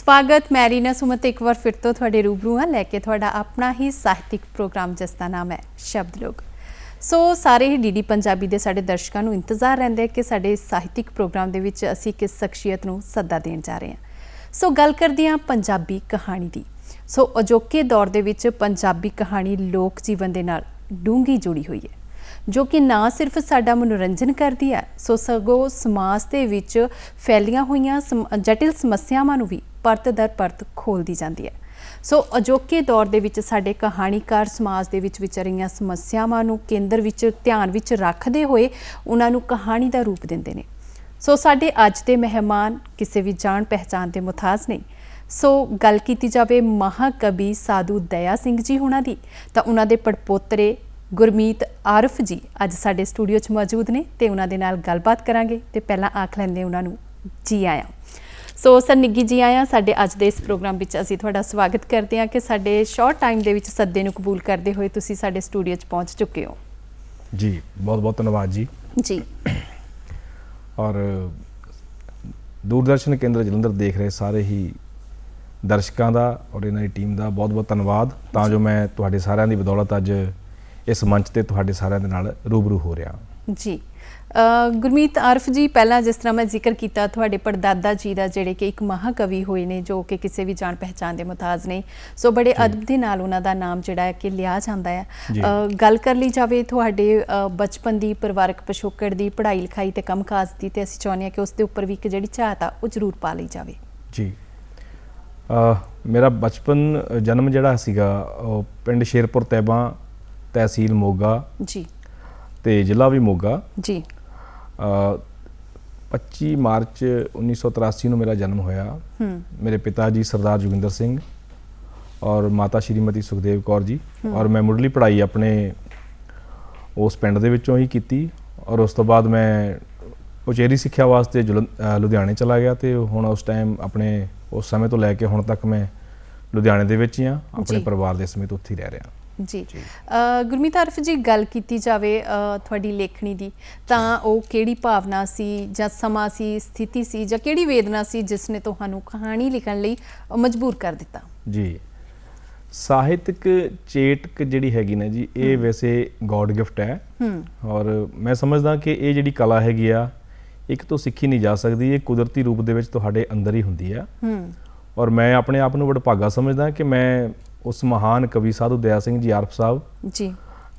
ਸਵਾਗਤ ਮੈਰੀਨਾ ਸੁਮਤ, ਇੱਕ ਵਾਰ ਫਿਰ ਤੋਂ ਤੁਹਾਡੇ ਰੂਬਰੂ ਹਾਂ, ਲੈ ਕੇ ਤੁਹਾਡਾ ਆਪਣਾ ਹੀ ਸਾਹਿਤਿਕ ਪ੍ਰੋਗਰਾਮ, ਜਿਸ ਦਾ ਨਾਮ ਹੈ ਸ਼ਬਦ ਲੋਕ। ਸੋ ਸਾਰੇ ਹੀ ਡੀਡੀ ਪੰਜਾਬੀ ਦੇ ਸਾਡੇ ਦਰਸ਼ਕਾਂ ਨੂੰ ਇੰਤਜ਼ਾਰ ਰਹਿੰਦਾ ਹੈ ਕਿ ਸਾਡੇ ਸਾਹਿਤਿਕ ਪ੍ਰੋਗਰਾਮ ਦੇ ਵਿੱਚ ਅਸੀਂ ਕਿਸ ਸ਼ਖਸੀਅਤ ਨੂੰ ਸੱਦਾ ਦੇਣ ਜਾ ਰਹੇ ਹਾਂ। ਸੋ ਗੱਲ ਕਰਦੇ ਹਾਂ ਪੰਜਾਬੀ ਕਹਾਣੀ ਦੀ। ਸੋ ਅਜੋਕੇ ਦੌਰ ਦੇ ਵਿੱਚ ਪੰਜਾਬੀ ਕਹਾਣੀ ਲੋਕ ਜੀਵਨ ਦੇ ਨਾਲ ਡੂੰਘੀ ਜੁੜੀ ਹੋਈ ਹੈ, ਜੋ ਕਿ ਨਾ ਸਿਰਫ ਸਾਡਾ ਮਨੋਰੰਜਨ ਕਰਦੀ ਹੈ, ਸੋ ਸਗੋਂ ਸਮਾਜ ਦੇ ਵਿੱਚ ਫੈਲੀਆਂ ਹੋਈਆਂ ਸਮ- ਜਟਿਲ ਸਮੱਸਿਆਵਾਂ ਨੂੰ ਵੀ ਪਰਤ ਦਰ ਪਰਤ ਖੋਲਦੀ ਜਾਂਦੀ ਹੈ। ਸੋ ਅਜੋਕੇ ਦੌਰ ਦੇ ਵਿੱਚ ਸਾਡੇ ਕਹਾਣੀਕਾਰ ਸਮਾਜ ਦੇ ਵਿੱਚ ਵਿਚਰੀਆਂ ਸਮੱਸਿਆਵਾਂ ਨੂੰ ਕੇਂਦਰ ਵਿੱਚ ਧਿਆਨ ਵਿੱਚ ਰੱਖਦੇ ਹੋਏ ਉਹਨਾਂ ਨੂੰ ਕਹਾਣੀ ਦਾ ਰੂਪ ਦਿੰਦੇ ਨੇ। ਸੋ ਸਾਡੇ ਅੱਜ ਦੇ ਮਹਿਮਾਨ ਕਿਸੇ ਵੀ ਜਾਣ ਪਹਿਚਾਨ ਦੇ ਮੁਤਾਜ ਨਹੀਂ। ਸੋ ਗੱਲ ਕੀਤੀ ਜਾਵੇ ਮਹਾਕਵੀ ਸਾਧੂ ਦਇਆ ਸਿੰਘ ਜੀ ਉਹਨਾਂ ਦੀ, ਤਾਂ ਉਹਨਾਂ ਦੇ ਪੜਪੋਤਰੇ ਗੁਰਮੀਤ ਆਰਫ ਜੀ ਅੱਜ ਸਾਡੇ ਸਟੂਡੀਓ 'ਚ ਮੌਜੂਦ ਨੇ ਤੇ ਉਹਨਾਂ ਦੇ ਨਾਲ ਗੱਲਬਾਤ ਕਰਾਂਗੇ ਤੇ ਪਹਿਲਾਂ ਆਖ ਲੈਂਦੇ ਉਹਨਾਂ ਨੂੰ, ਜੀ ਆਇਆਂ। ਸੋ ਸਰ ਨਿੱਗੀ ਜੀ ਆਇਆਂ ਸਾਡੇ ਅੱਜ ਦੇ ਇਸ ਪ੍ਰੋਗਰਾਮ ਵਿੱਚ ਅਸੀਂ ਤੁਹਾਡਾ ਸਵਾਗਤ ਕਰਦੇ ਹਾਂ ਕਿ ਸਾਡੇ ਸ਼ਾਰਟ ਟਾਈਮ ਦੇ ਵਿੱਚ ਸੱਦੇ ਨੂੰ ਕਬੂਲ ਕਰਦੇ ਹੋਏ ਤੁਸੀਂ ਸਾਡੇ ਸਟੂਡੀਓ 'ਚ ਪਹੁੰਚ ਚੁੱਕੇ ਹੋ। ਜੀ ਬਹੁਤ ਬਹੁਤ ਧੰਨਵਾਦ ਜੀ। ਜੀ। ਔਰ ਦੂਰਦਰਸ਼ਨ ਕੇਂਦਰ ਜਲੰਧਰ ਦੇਖ ਰਹੇ ਸਾਰੇ ਹੀ ਦਰਸ਼ਕਾਂ ਦਾ ਔਰ ਇਹਨਾਂ ਦੀ ਟੀਮ ਦਾ ਬਹੁਤ ਬਹੁਤ ਧੰਨਵਾਦ। ਤਾਂ ਜੋ। ਮੈਂ ਤੁਹਾਡੇ ਸਾਰਿਆਂ ਦੀ ਬਦੌਲਤ ਅੱਜ ਇਸ ਮੰਚ ਤੇ ਤੁਹਾਡੇ ਸਾਰਿਆਂ ਦੇ ਨਾਲ ਰੂਬਰੂ ਹੋ ਰਿਹਾ। ਜੀ। ਗੁਰਮੀਤ ਆਰਫ ਜੀ ਪਹਿਲਾਂ ਜਿਸ ਤਰ੍ਹਾਂ ਮੈਂ ਜ਼ਿਕਰ ਕੀਤਾ ਤੁਹਾਡੇ ਪੜਦਾਦਾ ਜੀ ਦਾ ਜਿਹੜੇ ਕਿ ਇੱਕ ਮਹਾਕਵੀ ਹੋਏ ਨੇ ਜੋ ਕਿ ਕਿਸੇ ਵੀ ਜਾਣ ਪਹਿਚਾਨ ਦੇ ਮੁਤਾਜ ਨੇ। ਸੋ ਬੜੇ ਅਦਬ ਦੇ ਨਾਲ ਉਹਨਾਂ ਦਾ ਨਾਮ ਜਿਹੜਾ ਹੈ ਕਿ ਲਿਆ ਜਾਂਦਾ ਹੈ। ਗੱਲ ਕਰ ਲਈ ਜਾਵੇ ਤੁਹਾਡੇ ਬਚਪਨ ਦੀ ਪਰਿਵਾਰਕ ਪਿਛੋਕੜ ਦੀ ਪੜ੍ਹਾਈ ਲਿਖਾਈ ਤੇ ਕੰਮਕਾਜ ਦੀ ਤੇ ਅਸੀਂ ਚਾਹੁੰਦੇ ਹਾਂ ਕਿ ਉਸ ਦੇ ਉੱਪਰ ਵੀ ਇੱਕ ਜਿਹੜੀ ਝਾਤ ਆ ਉਹ ਜ਼ਰੂਰ ਪਾ ਲਈ ਜਾਵੇ। ਜੀ। ਮੇਰਾ ਬਚਪਨ ਜਨਮ ਜਿਹੜਾ ਸੀਗਾ ਪਿੰਡ ਸ਼ੇਰਪੁਰ ਤੈਬਾ ਤਹਿਸੀਲ ਮੋਗਾ। ਜੀ। ਤੇ ਜ਼ਿਲ੍ਹਾ ਵੀ ਮੋਗਾ। ਜੀ। ਅ, 25 ਮਾਰਚ 1983 ਨੂੰ ਮੇਰਾ ਜਨਮ ਹੋਇਆ। ਹੂੰ। ਮੇਰੇ ਪਿਤਾ ਜੀ ਸਰਦਾਰ ਜੋਗਿੰਦਰ ਸਿੰਘ ਔਰ ਮਾਤਾ ਸ਼੍ਰੀਮਤੀ ਸੁਖਦੇਵ ਕੌਰ ਜੀ। ਔਰ ਮੈਂ ਮੁੱਢਲੀ ਪੜ੍ਹਾਈ ਆਪਣੇ ਉਸ ਪਿੰਡ ਦੇ ਵਿੱਚੋਂ ਹੀ ਕੀਤੀ ਔਰ ਉਸ ਤੋਂ ਬਾਅਦ ਮੈਂ ਉਚੇਰੀ ਸਿੱਖਿਆ ਵਾਸਤੇ ਲੁਧਿਆਣੇ ਚਲਾ ਗਿਆ ਤੇ ਹੁਣ ਉਸ ਟਾਈਮ ਆਪਣੇ ਉਸ ਸਮੇਂ ਤੋਂ ਲੈ ਕੇ ਹੁਣ ਤੱਕ ਮੈਂ ਲੁਧਿਆਣੇ ਦੇ ਵਿੱਚ ਹੀ ਆ ਆਪਣੇ। ਪਰਿਵਾਰ ਦੇ ਸਮੇਤ ਉੱਥੇ ਹੀ ਰਹਿ ਰਿਹਾ। ਜੀ। ਗੁਰਮੀਤ ਆਰਫ ਜੀ ਗੱਲ ਕੀਤੀ ਜਾਵੇ ਤੁਹਾਡੀ ਲੇਖਣੀ ਦੀ ਤਾਂ ਉਹ ਕਿਹੜੀ ਭਾਵਨਾ ਸੀ ਜਾਂ ਸਮਾਂ ਸੀ ਸਥਿਤੀ ਸੀ ਜਾਂ ਕਿਹੜੀ ਵੇਦਨਾ ਸੀ ਜਿਸ ਨੇ ਤੁਹਾਨੂੰ ਕਹਾਣੀ ਲਿਖਣ ਲਈ ਮਜਬੂਰ ਕਰ ਦਿੱਤਾ? ਜੀ। ਸਾਹਿਤਕ ਚੇਟਕ ਜਿਹੜੀ ਹੈਗੀ ਨਾ ਜੀ ਇਹ ਵੈਸੇ ਗੋਡ ਗਿਫਟ ਹੈ। ਔਰ ਮੈਂ ਸਮਝਦਾ ਕਿ ਇਹ ਜਿਹੜੀ ਕਲਾ ਹੈਗੀ ਆ ਇੱਕ ਤੋਂ ਸਿੱਖੀ ਨਹੀਂ ਜਾ ਸਕਦੀ ਇਹ ਕੁਦਰਤੀ ਰੂਪ ਦੇ ਵਿੱਚ ਤੁਹਾਡੇ ਅੰਦਰ ਹੀ ਹੁੰਦੀ ਆ। ਔਰ ਮੈਂ ਆਪਣੇ ਆਪ ਨੂੰ ਵਡਭਾਗਾ ਸਮਝਦਾ ਕਿ ਮੈਂ ਉਸ ਮਹਾਨ ਕਵੀ ਸਾਧੂ ਦਇਆ ਸਿੰਘ ਜੀ ਆਰਫ ਸਾਹਿਬ ਜੀ।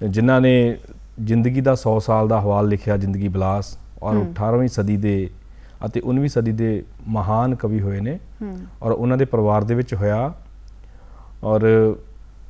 ਜਿਨ੍ਹਾਂ ਨੇ ਜ਼ਿੰਦਗੀ ਦਾ 100 ਸਾਲ ਦਾ ਹਵਾਲ ਲਿਖਿਆ ਜ਼ਿੰਦਗੀ ਬਲਾਸ ਔਰ 18ਵੀਂ ਸਦੀ ਦੇ ਅਤੇ 19ਵੀਂ ਸਦੀ ਦੇ ਮਹਾਨ ਕਵੀ ਹੋਏ ਨੇ ਔਰ ਉਹਨਾਂ ਦੇ ਪਰਿਵਾਰ ਦੇ ਵਿੱਚ ਹੋਇਆ ਔਰ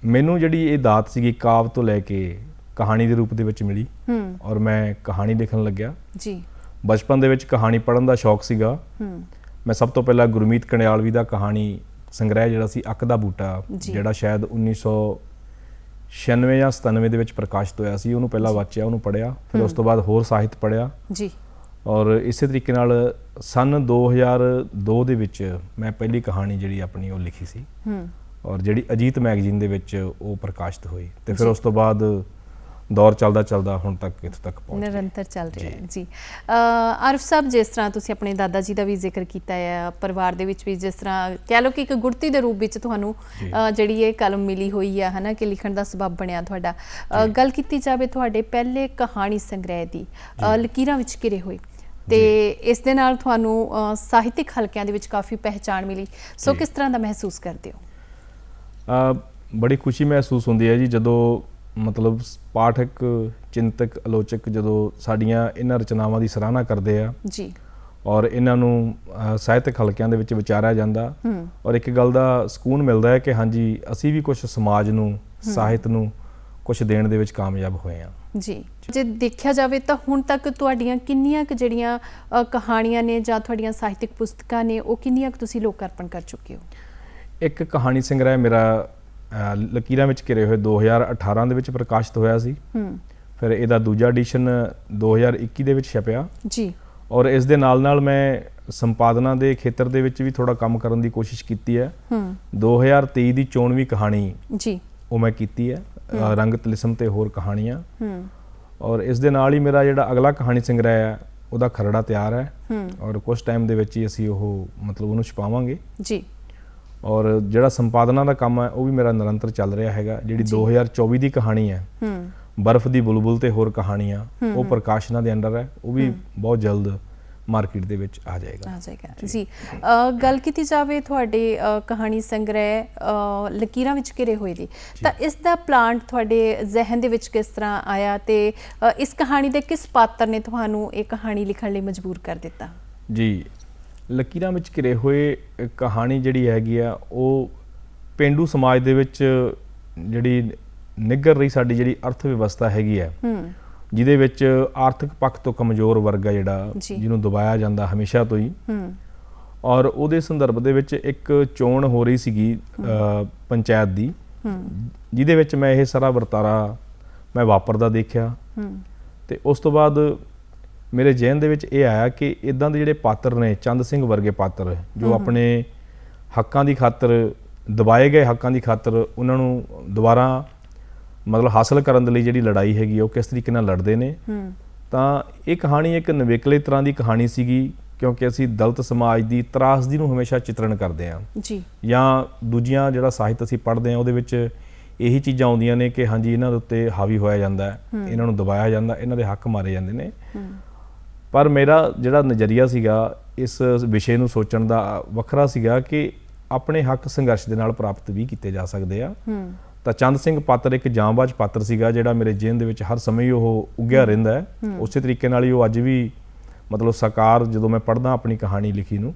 ਮੈਨੂੰ ਜਿਹੜੀ ਇਹ ਦਾਤ ਸੀਗੀ ਕਾਵ ਤੋਂ ਲੈ ਕੇ ਕਹਾਣੀ ਦੇ ਰੂਪ ਦੇ ਵਿੱਚ ਮਿਲੀ ਹੂੰ। ਔਰ ਮੈਂ ਕਹਾਣੀ ਲਿਖਣ ਲੱਗਿਆ। ਜੀ। ਬਚਪਨ ਦੇ ਵਿੱਚ ਕਹਾਣੀ ਪੜ੍ਹਨ ਦਾ ਸ਼ੌਕ ਸੀਗਾ। ਹੂੰ। ਮੈਂ ਸਭ ਤੋਂ ਪਹਿਲਾਂ ਗੁਰਮੀਤ ਕੰਡਿਆਲਵੀ ਦਾ ਕਹਾਣੀ ਸੰਗ੍ਰਹਿ ਜਿਹੜਾ ਸੀ ਅੱਕ ਦਾ ਬੂਟਾ। ਜਿਹੜਾ ਸ਼ਾਇਦ 1996 ਜਾਂ 97 ਦੇ ਵਿੱਚ ਪ੍ਰਕਾਸ਼ਿਤ ਹੋਇਆ ਸੀ ਉਹਨੂੰ ਪਹਿਲਾਂ ਵਾਚਿਆ ਉਹਨੂੰ ਪੜ੍ਹਿਆ ਫਿਰ ਉਸ ਤੋਂ ਬਾਅਦ ਹੋਰ ਸਾਹਿਤ ਪੜ੍ਹਿਆ। ਜੀ। ਔਰ ਇਸੇ ਤਰੀਕੇ ਨਾਲ ਸਨ 2002 ਦੇ ਵਿੱਚ ਮੈਂ ਪਹਿਲੀ ਕਹਾਣੀ ਜਿਹੜੀ ਆਪਣੀ ਉਹ ਲਿਖੀ ਸੀ। ਹੂੰ। ਔਰ ਜਿਹੜੀ ਅਜੀਤ ਮੈਗਜ਼ੀਨ ਦੇ ਵਿੱਚ ਉਹ ਪ੍ਰਕਾਸ਼ਿਤ ਹੋਈ। ਤੇ ਫਿਰ ਉਸ ਤੋਂ ਬਾਅਦ ਦੌਰ ਚੱਲਦਾ ਚੱਲਦਾ ਹੁਣ ਤੱਕ ਇੱਥੇ ਤੱਕ ਪਹੁੰਚ ਨਿਰੰਤਰ ਚੱਲ ਰਿਹਾ ਹੈ ਜੀ। ਅ, ਆਰਫ ਸਾਹਿਬ ਜਿਸ ਤਰ੍ਹਾਂ ਤੁਸੀਂ ਆਪਣੇ ਦਾਦਾ ਜੀ ਦਾ ਵੀ ਜ਼ਿਕਰ ਕੀਤਾ ਹੈ ਪਰਿਵਾਰ ਦੇ ਵਿੱਚ ਵੀ ਜਿਸ ਤਰ੍ਹਾਂ ਕਹਿ ਲਓ ਕਿ ਇੱਕ ਗੁੜਤੀ ਦੇ ਰੂਪ ਵਿੱਚ ਤੁਹਾਨੂੰ ਜਿਹੜੀ ਇਹ ਕਲਮ ਮਿਲੀ ਹੋਈ ਹੈ ਹਨਾ ਕਿ ਲਿਖਣ ਦਾ ਸਬਬ ਬਣਿਆ ਤੁਹਾਡਾ। ਗੱਲ ਕੀਤੀ ਜਾਵੇ ਤੁਹਾਡੇ ਪਹਿਲੇ ਕਹਾਣੀ ਸੰਗ੍ਰਹਿ ਦੀ ਲਕੀਰਾਂ ਵਿੱਚ ਘਿਰੇ ਹੋਏ। ਤੇ ਇਸ ਦੇ ਨਾਲ ਤੁਹਾਨੂੰ ਸਾਹਿਤਿਕ ਹਲਕਿਆਂ ਦੇ ਵਿੱਚ ਕਾਫੀ ਪਹਿਚਾਣ ਮਿਲੀ। ਸੋ। ਕਿਸ ਤਰ੍ਹਾਂ ਦਾ ਮਹਿਸੂਸ ਕਰਦੇ ਹੋ? ਅ, ਬੜੀ ਖੁਸ਼ੀ ਮਹਿਸੂਸ ਹੁੰਦੀ ਹੈ ਜੀ ਜਦੋਂ ਮਤਲਬ ਪਾਠਕ ਚਿੰਤਕ ਆਲੋਚਕ ਜਦੋਂ ਸਾਡੀਆਂ ਇਹਨਾਂ ਰਚਨਾਵਾਂ ਦੀ ਸਰਾਹਨਾ ਕਰਦੇ ਆ ਜੀ। ਔਰ ਇਹਨਾਂ ਨੂੰ ਸਾਹਿਤਕ ਹਲਕਿਆਂ ਦੇ ਵਿੱਚ ਵਿਚਾਰਿਆ ਜਾਂਦਾ ਔਰ ਇੱਕ ਗੱਲ ਦਾ ਸਕੂਨ ਮਿਲਦਾ ਹੈ ਕਿ ਹਾਂਜੀ ਅਸੀਂ ਵੀ ਕੁਝ ਸਮਾਜ ਨੂੰ ਸਾਹਿਤ ਨੂੰ ਕੁਝ ਦੇਣ ਦੇ ਵਿੱਚ ਕਾਮਯਾਬ ਹੋਏ ਆ ਜੀ। ਜੇ ਦੇਖਿਆ ਜਾਵੇ ਤਾਂ ਹੁਣ ਤੱਕ ਤੁਹਾਡੀਆਂ ਕਿੰਨੀਆਂ ਕੁ ਜਿਹੜੀਆਂ ਕਹਾਣੀਆਂ ਨੇ ਜਾਂ ਤੁਹਾਡੀਆਂ ਸਾਹਿਤਿਕ ਪੁਸਤਕਾਂ ਨੇ ਉਹ ਕਿੰਨੀਆਂ ਕੁ ਤੁਸੀਂ ਲੋਕ ਅਰਪਣ ਕਰ ਚੁੱਕੇ ਹੋ? ਇੱਕ ਕਹਾਣੀ ਸੰਗ੍ਰਹਿ ਮੇਰਾ ਲਕੀਰਾਂ ਵਿੱਚ ਘਿਰੇ ਹੋਏ 2018 ਦੇ ਵਿੱਚ ਪ੍ਰਕਾਸ਼ਿਤ ਹੋਇਆ ਸੀ। ਹੂੰ। ਫਿਰ ਇਹਦਾ ਦੂਜਾ ਐਡੀਸ਼ਨ 2021 ਦੇ ਵਿੱਚ ਛਪਿਆ। ਜੀ। ਔਰ ਇਸ ਦੇ ਨਾਲ ਨਾਲ ਮੈਂ ਸੰਪਾਦਨਾ ਦੇ ਖੇਤਰ ਦੇ ਵਿੱਚ ਵੀ ਥੋੜਾ ਕੰਮ ਕਰਨ ਦੀ ਕੋਸ਼ਿਸ਼ ਕੀਤੀ ਹੈ। ਹੂੰ। 2023 ਦੀ ਚੋਣਵੀਂ ਕਹਾਣੀ ਜੀ। ਉਹ ਮੈਂ ਕੀਤੀ ਹੈ। ਰੰਗ ਤਲਿਸਮ ਤੇ ਹੋਰ ਕਹਾਣੀਆਂ। ਹੂੰ। ਔਰ ਇਸ ਦੇ ਨਾਲ ਹੀ ਮੇਰਾ ਜਿਹੜਾ ਅਗਲਾ ਕਹਾਣੀ ਸੰਗ੍ਰਹਿ ਹੈ ਉਹਦਾ ਖਰੜਾ ਤਿਆਰ ਹੈ। ਹੂੰ। ਔਰ ਕੁਝ ਟਾਈਮ ਦੇ ਵਿੱਚ ਹੀ ਅਸੀਂ ਉਹ ਮਤਲਬ ਉਹਨੂੰ ਛਪਾਵਾਂਗੇ। ਜੀ। ਔਰ ਜਿਹੜਾ ਸੰਪਾਦਨਾ ਦਾ ਕੰਮ ਹੈ ਉਹ ਵੀ ਮੇਰਾ ਨਿਰੰਤਰ ਚੱਲ ਰਿਹਾ ਹੈਗਾ ਜਿਹੜੀ 2024 ਦੀ ਕਹਾਣੀ ਹੈ। ਹੂੰ। ਬਰਫ਼ ਦੀ ਬੁਲਬੁਲ ਤੇ ਹੋਰ ਕਹਾਣੀਆਂ ਉਹ ਪ੍ਰਕਾਸ਼ਨਾਂ ਦੇ ਅੰਡਰ ਹੈ ਉਹ ਵੀ ਬਹੁਤ ਜਲਦ ਮਾਰਕੀਟ ਦੇ ਵਿੱਚ ਆ ਜਾਏਗਾ। ਆ ਜਾਏਗਾ। ਜੀ। ਗੱਲ ਕੀਤੀ ਜਾਵੇ ਤੁਹਾਡੇ ਕਹਾਣੀ ਸੰਗ੍ਰਹਿ ਲਕੀਰਾਂ ਵਿੱਚ ਘਿਰੇ ਹੋਏ ਦੀ ਤਾਂ ਇਸ ਦਾ ਪਲਾਂਟ ਤੁਹਾਡੇ ਜ਼ਿਹਨ ਦੇ ਵਿੱਚ ਕਿਸ ਤਰ੍ਹਾਂ ਆਇਆ ਤੇ ਇਸ ਕਹਾਣੀ ਦੇ ਕਿਸ ਪਾਤਰ ਨੇ ਤੁਹਾਨੂੰ ਇਹ ਕਹਾਣੀ ਲਿਖਣ ਲਈ ਮਜਬੂਰ ਕਰ ਦਿੱਤਾ? ਜੀ। ਲਕੀਰਾਂ ਵਿੱਚ ਘਿਰੇ ਹੋਏ ਕਹਾਣੀ ਜਿਹੜੀ ਹੈਗੀ ਆ ਉਹ ਪਿੰਡੂ ਸਮਾਜ ਦੇ ਵਿੱਚ ਜਿਹੜੀ ਨਿੱਘਰ ਰਹੀ ਸਾਡੀ ਜਿਹੜੀ ਅਰਥ ਵਿਵਸਥਾ ਹੈਗੀ ਹੈ ਹੂੰ। ਜਿਹਦੇ ਵਿੱਚ ਆਰਥਿਕ ਪੱਖ ਤੋਂ ਕਮਜ਼ੋਰ ਵਰਗ ਆ ਜਿਹੜਾ। ਜਿਹਨੂੰ ਦਬਾਇਆ ਜਾਂਦਾ ਹਮੇਸ਼ਾ ਤੋਂ ਹੀ। ਹੂੰ। ਔਰ ਉਹਦੇ ਸੰਦਰਭ ਦੇ ਵਿੱਚ ਇੱਕ ਚੋਣ ਹੋ ਰਹੀ ਸੀਗੀ ਪੰਚਾਇਤ ਦੀ। ਹੂੰ। ਜਿਹਦੇ ਵਿੱਚ ਮੈਂ ਇਹ ਸਾਰਾ ਵਰਤਾਰਾ ਮੈਂ ਵਾਪਰਦਾ ਦੇਖਿਆ। ਹੂੰ। ਤੇ ਉਸ ਤੋਂ ਬਾਅਦ ਮੇਰੇ ਜ਼ਿਹਨ ਦੇ ਵਿੱਚ ਇਹ ਆਇਆ ਕਿ ਇਦਾਂ ਦੇ ਜਿਹੜੇ ਪਾਤਰ ਨੇ ਚੰਦ ਸਿੰਘ ਵਰਗੇ ਪਾਤਰ ਜੋ ਆਪਣੇ ਹੱਕਾਂ ਦੀ ਖਾਤਰ ਦਬਾਏ ਗਏ ਹੱਕਾਂ ਦੀ ਖਾਤਰ ਉਹਨਾਂ ਨੂੰ ਦੁਬਾਰਾ ਮਤਲਬ ਹਾਸਲ ਕਰਨ ਦੇ ਲਈ ਜਿਹੜੀ ਲੜਾਈ ਹੈਗੀ ਆ, ਉਹ ਕਿਸ ਤਰੀਕੇ ਨਾਲ ਲੜਦੇ ਨੇ। ਤਾਂ ਇਹ ਕਹਾਣੀ ਇੱਕ ਨਵੇਕਲੇ ਤਰ੍ਹਾਂ ਦੀ ਕਹਾਣੀ ਸੀਗੀ ਕਿਉਂਕਿ ਅਸੀਂ ਦਲਿਤ ਸਮਾਜ ਦੀ ਤਰਾਸਦੀ ਨੂੰ ਹਮੇਸ਼ਾ ਚਿਤਰਣ ਕਰਦੇ ਹਾਂ। ਜੀ। ਜਾਂ ਦੂਜੀਆਂ ਜਿਹੜਾ ਸਾਹਿਤ ਅਸੀਂ ਪੜ੍ਹਦੇ ਹਾਂ ਉਹਦੇ ਵਿੱਚ ਇਹੀ ਚੀਜ਼ਾਂ ਆਉਂਦੀਆਂ ਨੇ ਕਿ ਹਾਂਜੀ ਇਹਨਾਂ ਦੇ ਉੱਤੇ ਹਾਵੀ ਹੋਇਆ ਜਾਂਦਾ ਹੈ ਇਹਨਾਂ ਨੂੰ ਦਬਾਇਆ ਜਾਂਦਾ ਇਹਨਾਂ ਦੇ ਹੱਕ ਮਾਰੇ ਜਾਂਦੇ ਨੇ। ਪਰ ਮੇਰਾ ਜਿਹੜਾ ਨਜ਼ਰੀਆ ਸੀਗਾ ਇਸ ਵਿਸ਼ੇ ਨੂੰ ਸੋਚਣ ਦਾ ਵੱਖਰਾ ਸੀਗਾ ਕਿ ਆਪਣੇ ਹੱਕ ਸੰਘਰਸ਼ ਦੇ ਨਾਲ ਪ੍ਰਾਪਤ ਵੀ ਕੀਤੇ ਜਾ ਸਕਦੇ ਆ। ਤਾਂ ਚੰਦ ਸਿੰਘ ਪਾਤਰ ਇੱਕ ਜਾਂਬਾਜ਼ ਪਾਤਰ ਸੀਗਾ ਜਿਹੜਾ ਮੇਰੇ ਜੀਵਨ ਦੇ ਵਿੱਚ ਹਰ ਸਮੇਂ ਹੀ ਉਹ ਉੱਗਿਆ ਰਹਿੰਦਾ ਹੈ। ਉਸੇ ਤਰੀਕੇ ਨਾਲ ਹੀ ਉਹ ਅੱਜ ਵੀ ਮਤਲਬ ਸਾਕਾਰ ਜਦੋਂ ਮੈਂ ਪੜ੍ਹਦਾ ਆਪਣੀ ਕਹਾਣੀ ਲਿਖੀ ਨੂੰ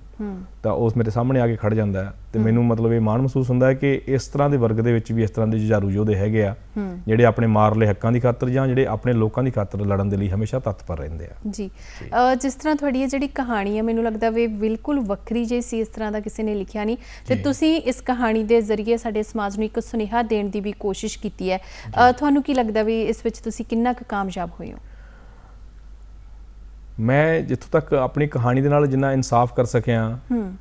ਤਾਂ ਉਸ ਮੇਰੇ ਸਾਹਮਣੇ ਆ ਕੇ ਖੜ ਜਾਂਦਾ ਹੈ ਤੇ ਮੈਨੂੰ ਮਤਲਬ ਇਹ ਮਾਣ ਮਹਿਸੂਸ ਹੁੰਦਾ ਹੈ ਕਿ ਇਸ ਤਰ੍ਹਾਂ ਦੇ ਵਰਗ ਦੇ ਵਿੱਚ ਵੀ ਇਸ ਤਰ੍ਹਾਂ ਦੇ ਜੁਝਾਰੂ ਯੋਧੇ ਹੈਗੇ ਆ ਜਿਹੜੇ ਆਪਣੇ ਮਾਰਲੇ ਹੱਕਾਂ ਦੀ ਖਾਤਰ ਜਾਂ ਜਿਹੜੇ ਆਪਣੇ ਲੋਕਾਂ ਦੀ ਖਾਤਰ ਲੜਨ ਦੇ ਲਈ ਹਮੇਸ਼ਾ ਤਤਪਰ ਰਹਿੰਦੇ ਆ। ਜੀ। ਜਿਸ ਤਰ੍ਹਾਂ ਤੁਹਾਡੀ ਇਹ ਜਿਹੜੀ ਕਹਾਣੀ ਹੈ ਮੈਨੂੰ ਲੱਗਦਾ ਵੀ ਬਿਲਕੁਲ ਵੱਖਰੀ ਜਿਹੀ ਸੀ ਇਸ ਤਰ੍ਹਾਂ ਦਾ ਕਿਸੇ ਨੇ ਲਿਖਿਆ ਨਹੀਂ। ਤੇ ਤੁਸੀਂ ਇਸ ਕਹਾਣੀ ਦੇ ਜ਼ਰੀਏ ਸਾਡੇ ਸਮਾਜ ਨੂੰ ਇੱਕ ਸੁਨੇਹਾ ਦੇਣ ਦੀ ਵੀ ਕੋਸ਼ਿਸ਼ ਕੀਤੀ ਹੈ। ਤੁਹਾਨੂੰ ਕੀ ਲੱਗਦਾ ਵੀ ਇਸ ਵਿੱਚ ਤੁਸੀਂ ਕਿੰਨਾ ਕੁ ਕਾਮਯਾਬ ਹੋਏ ਹੋ? ਮੈਂ ਜਿੱਥੋਂ ਤੱਕ ਆਪਣੀ ਕਹਾਣੀ ਦੇ ਨਾਲ ਜਿੰਨਾ ਇਨਸਾਫ ਕਰ ਸਕਿਆ ਹੂੰ।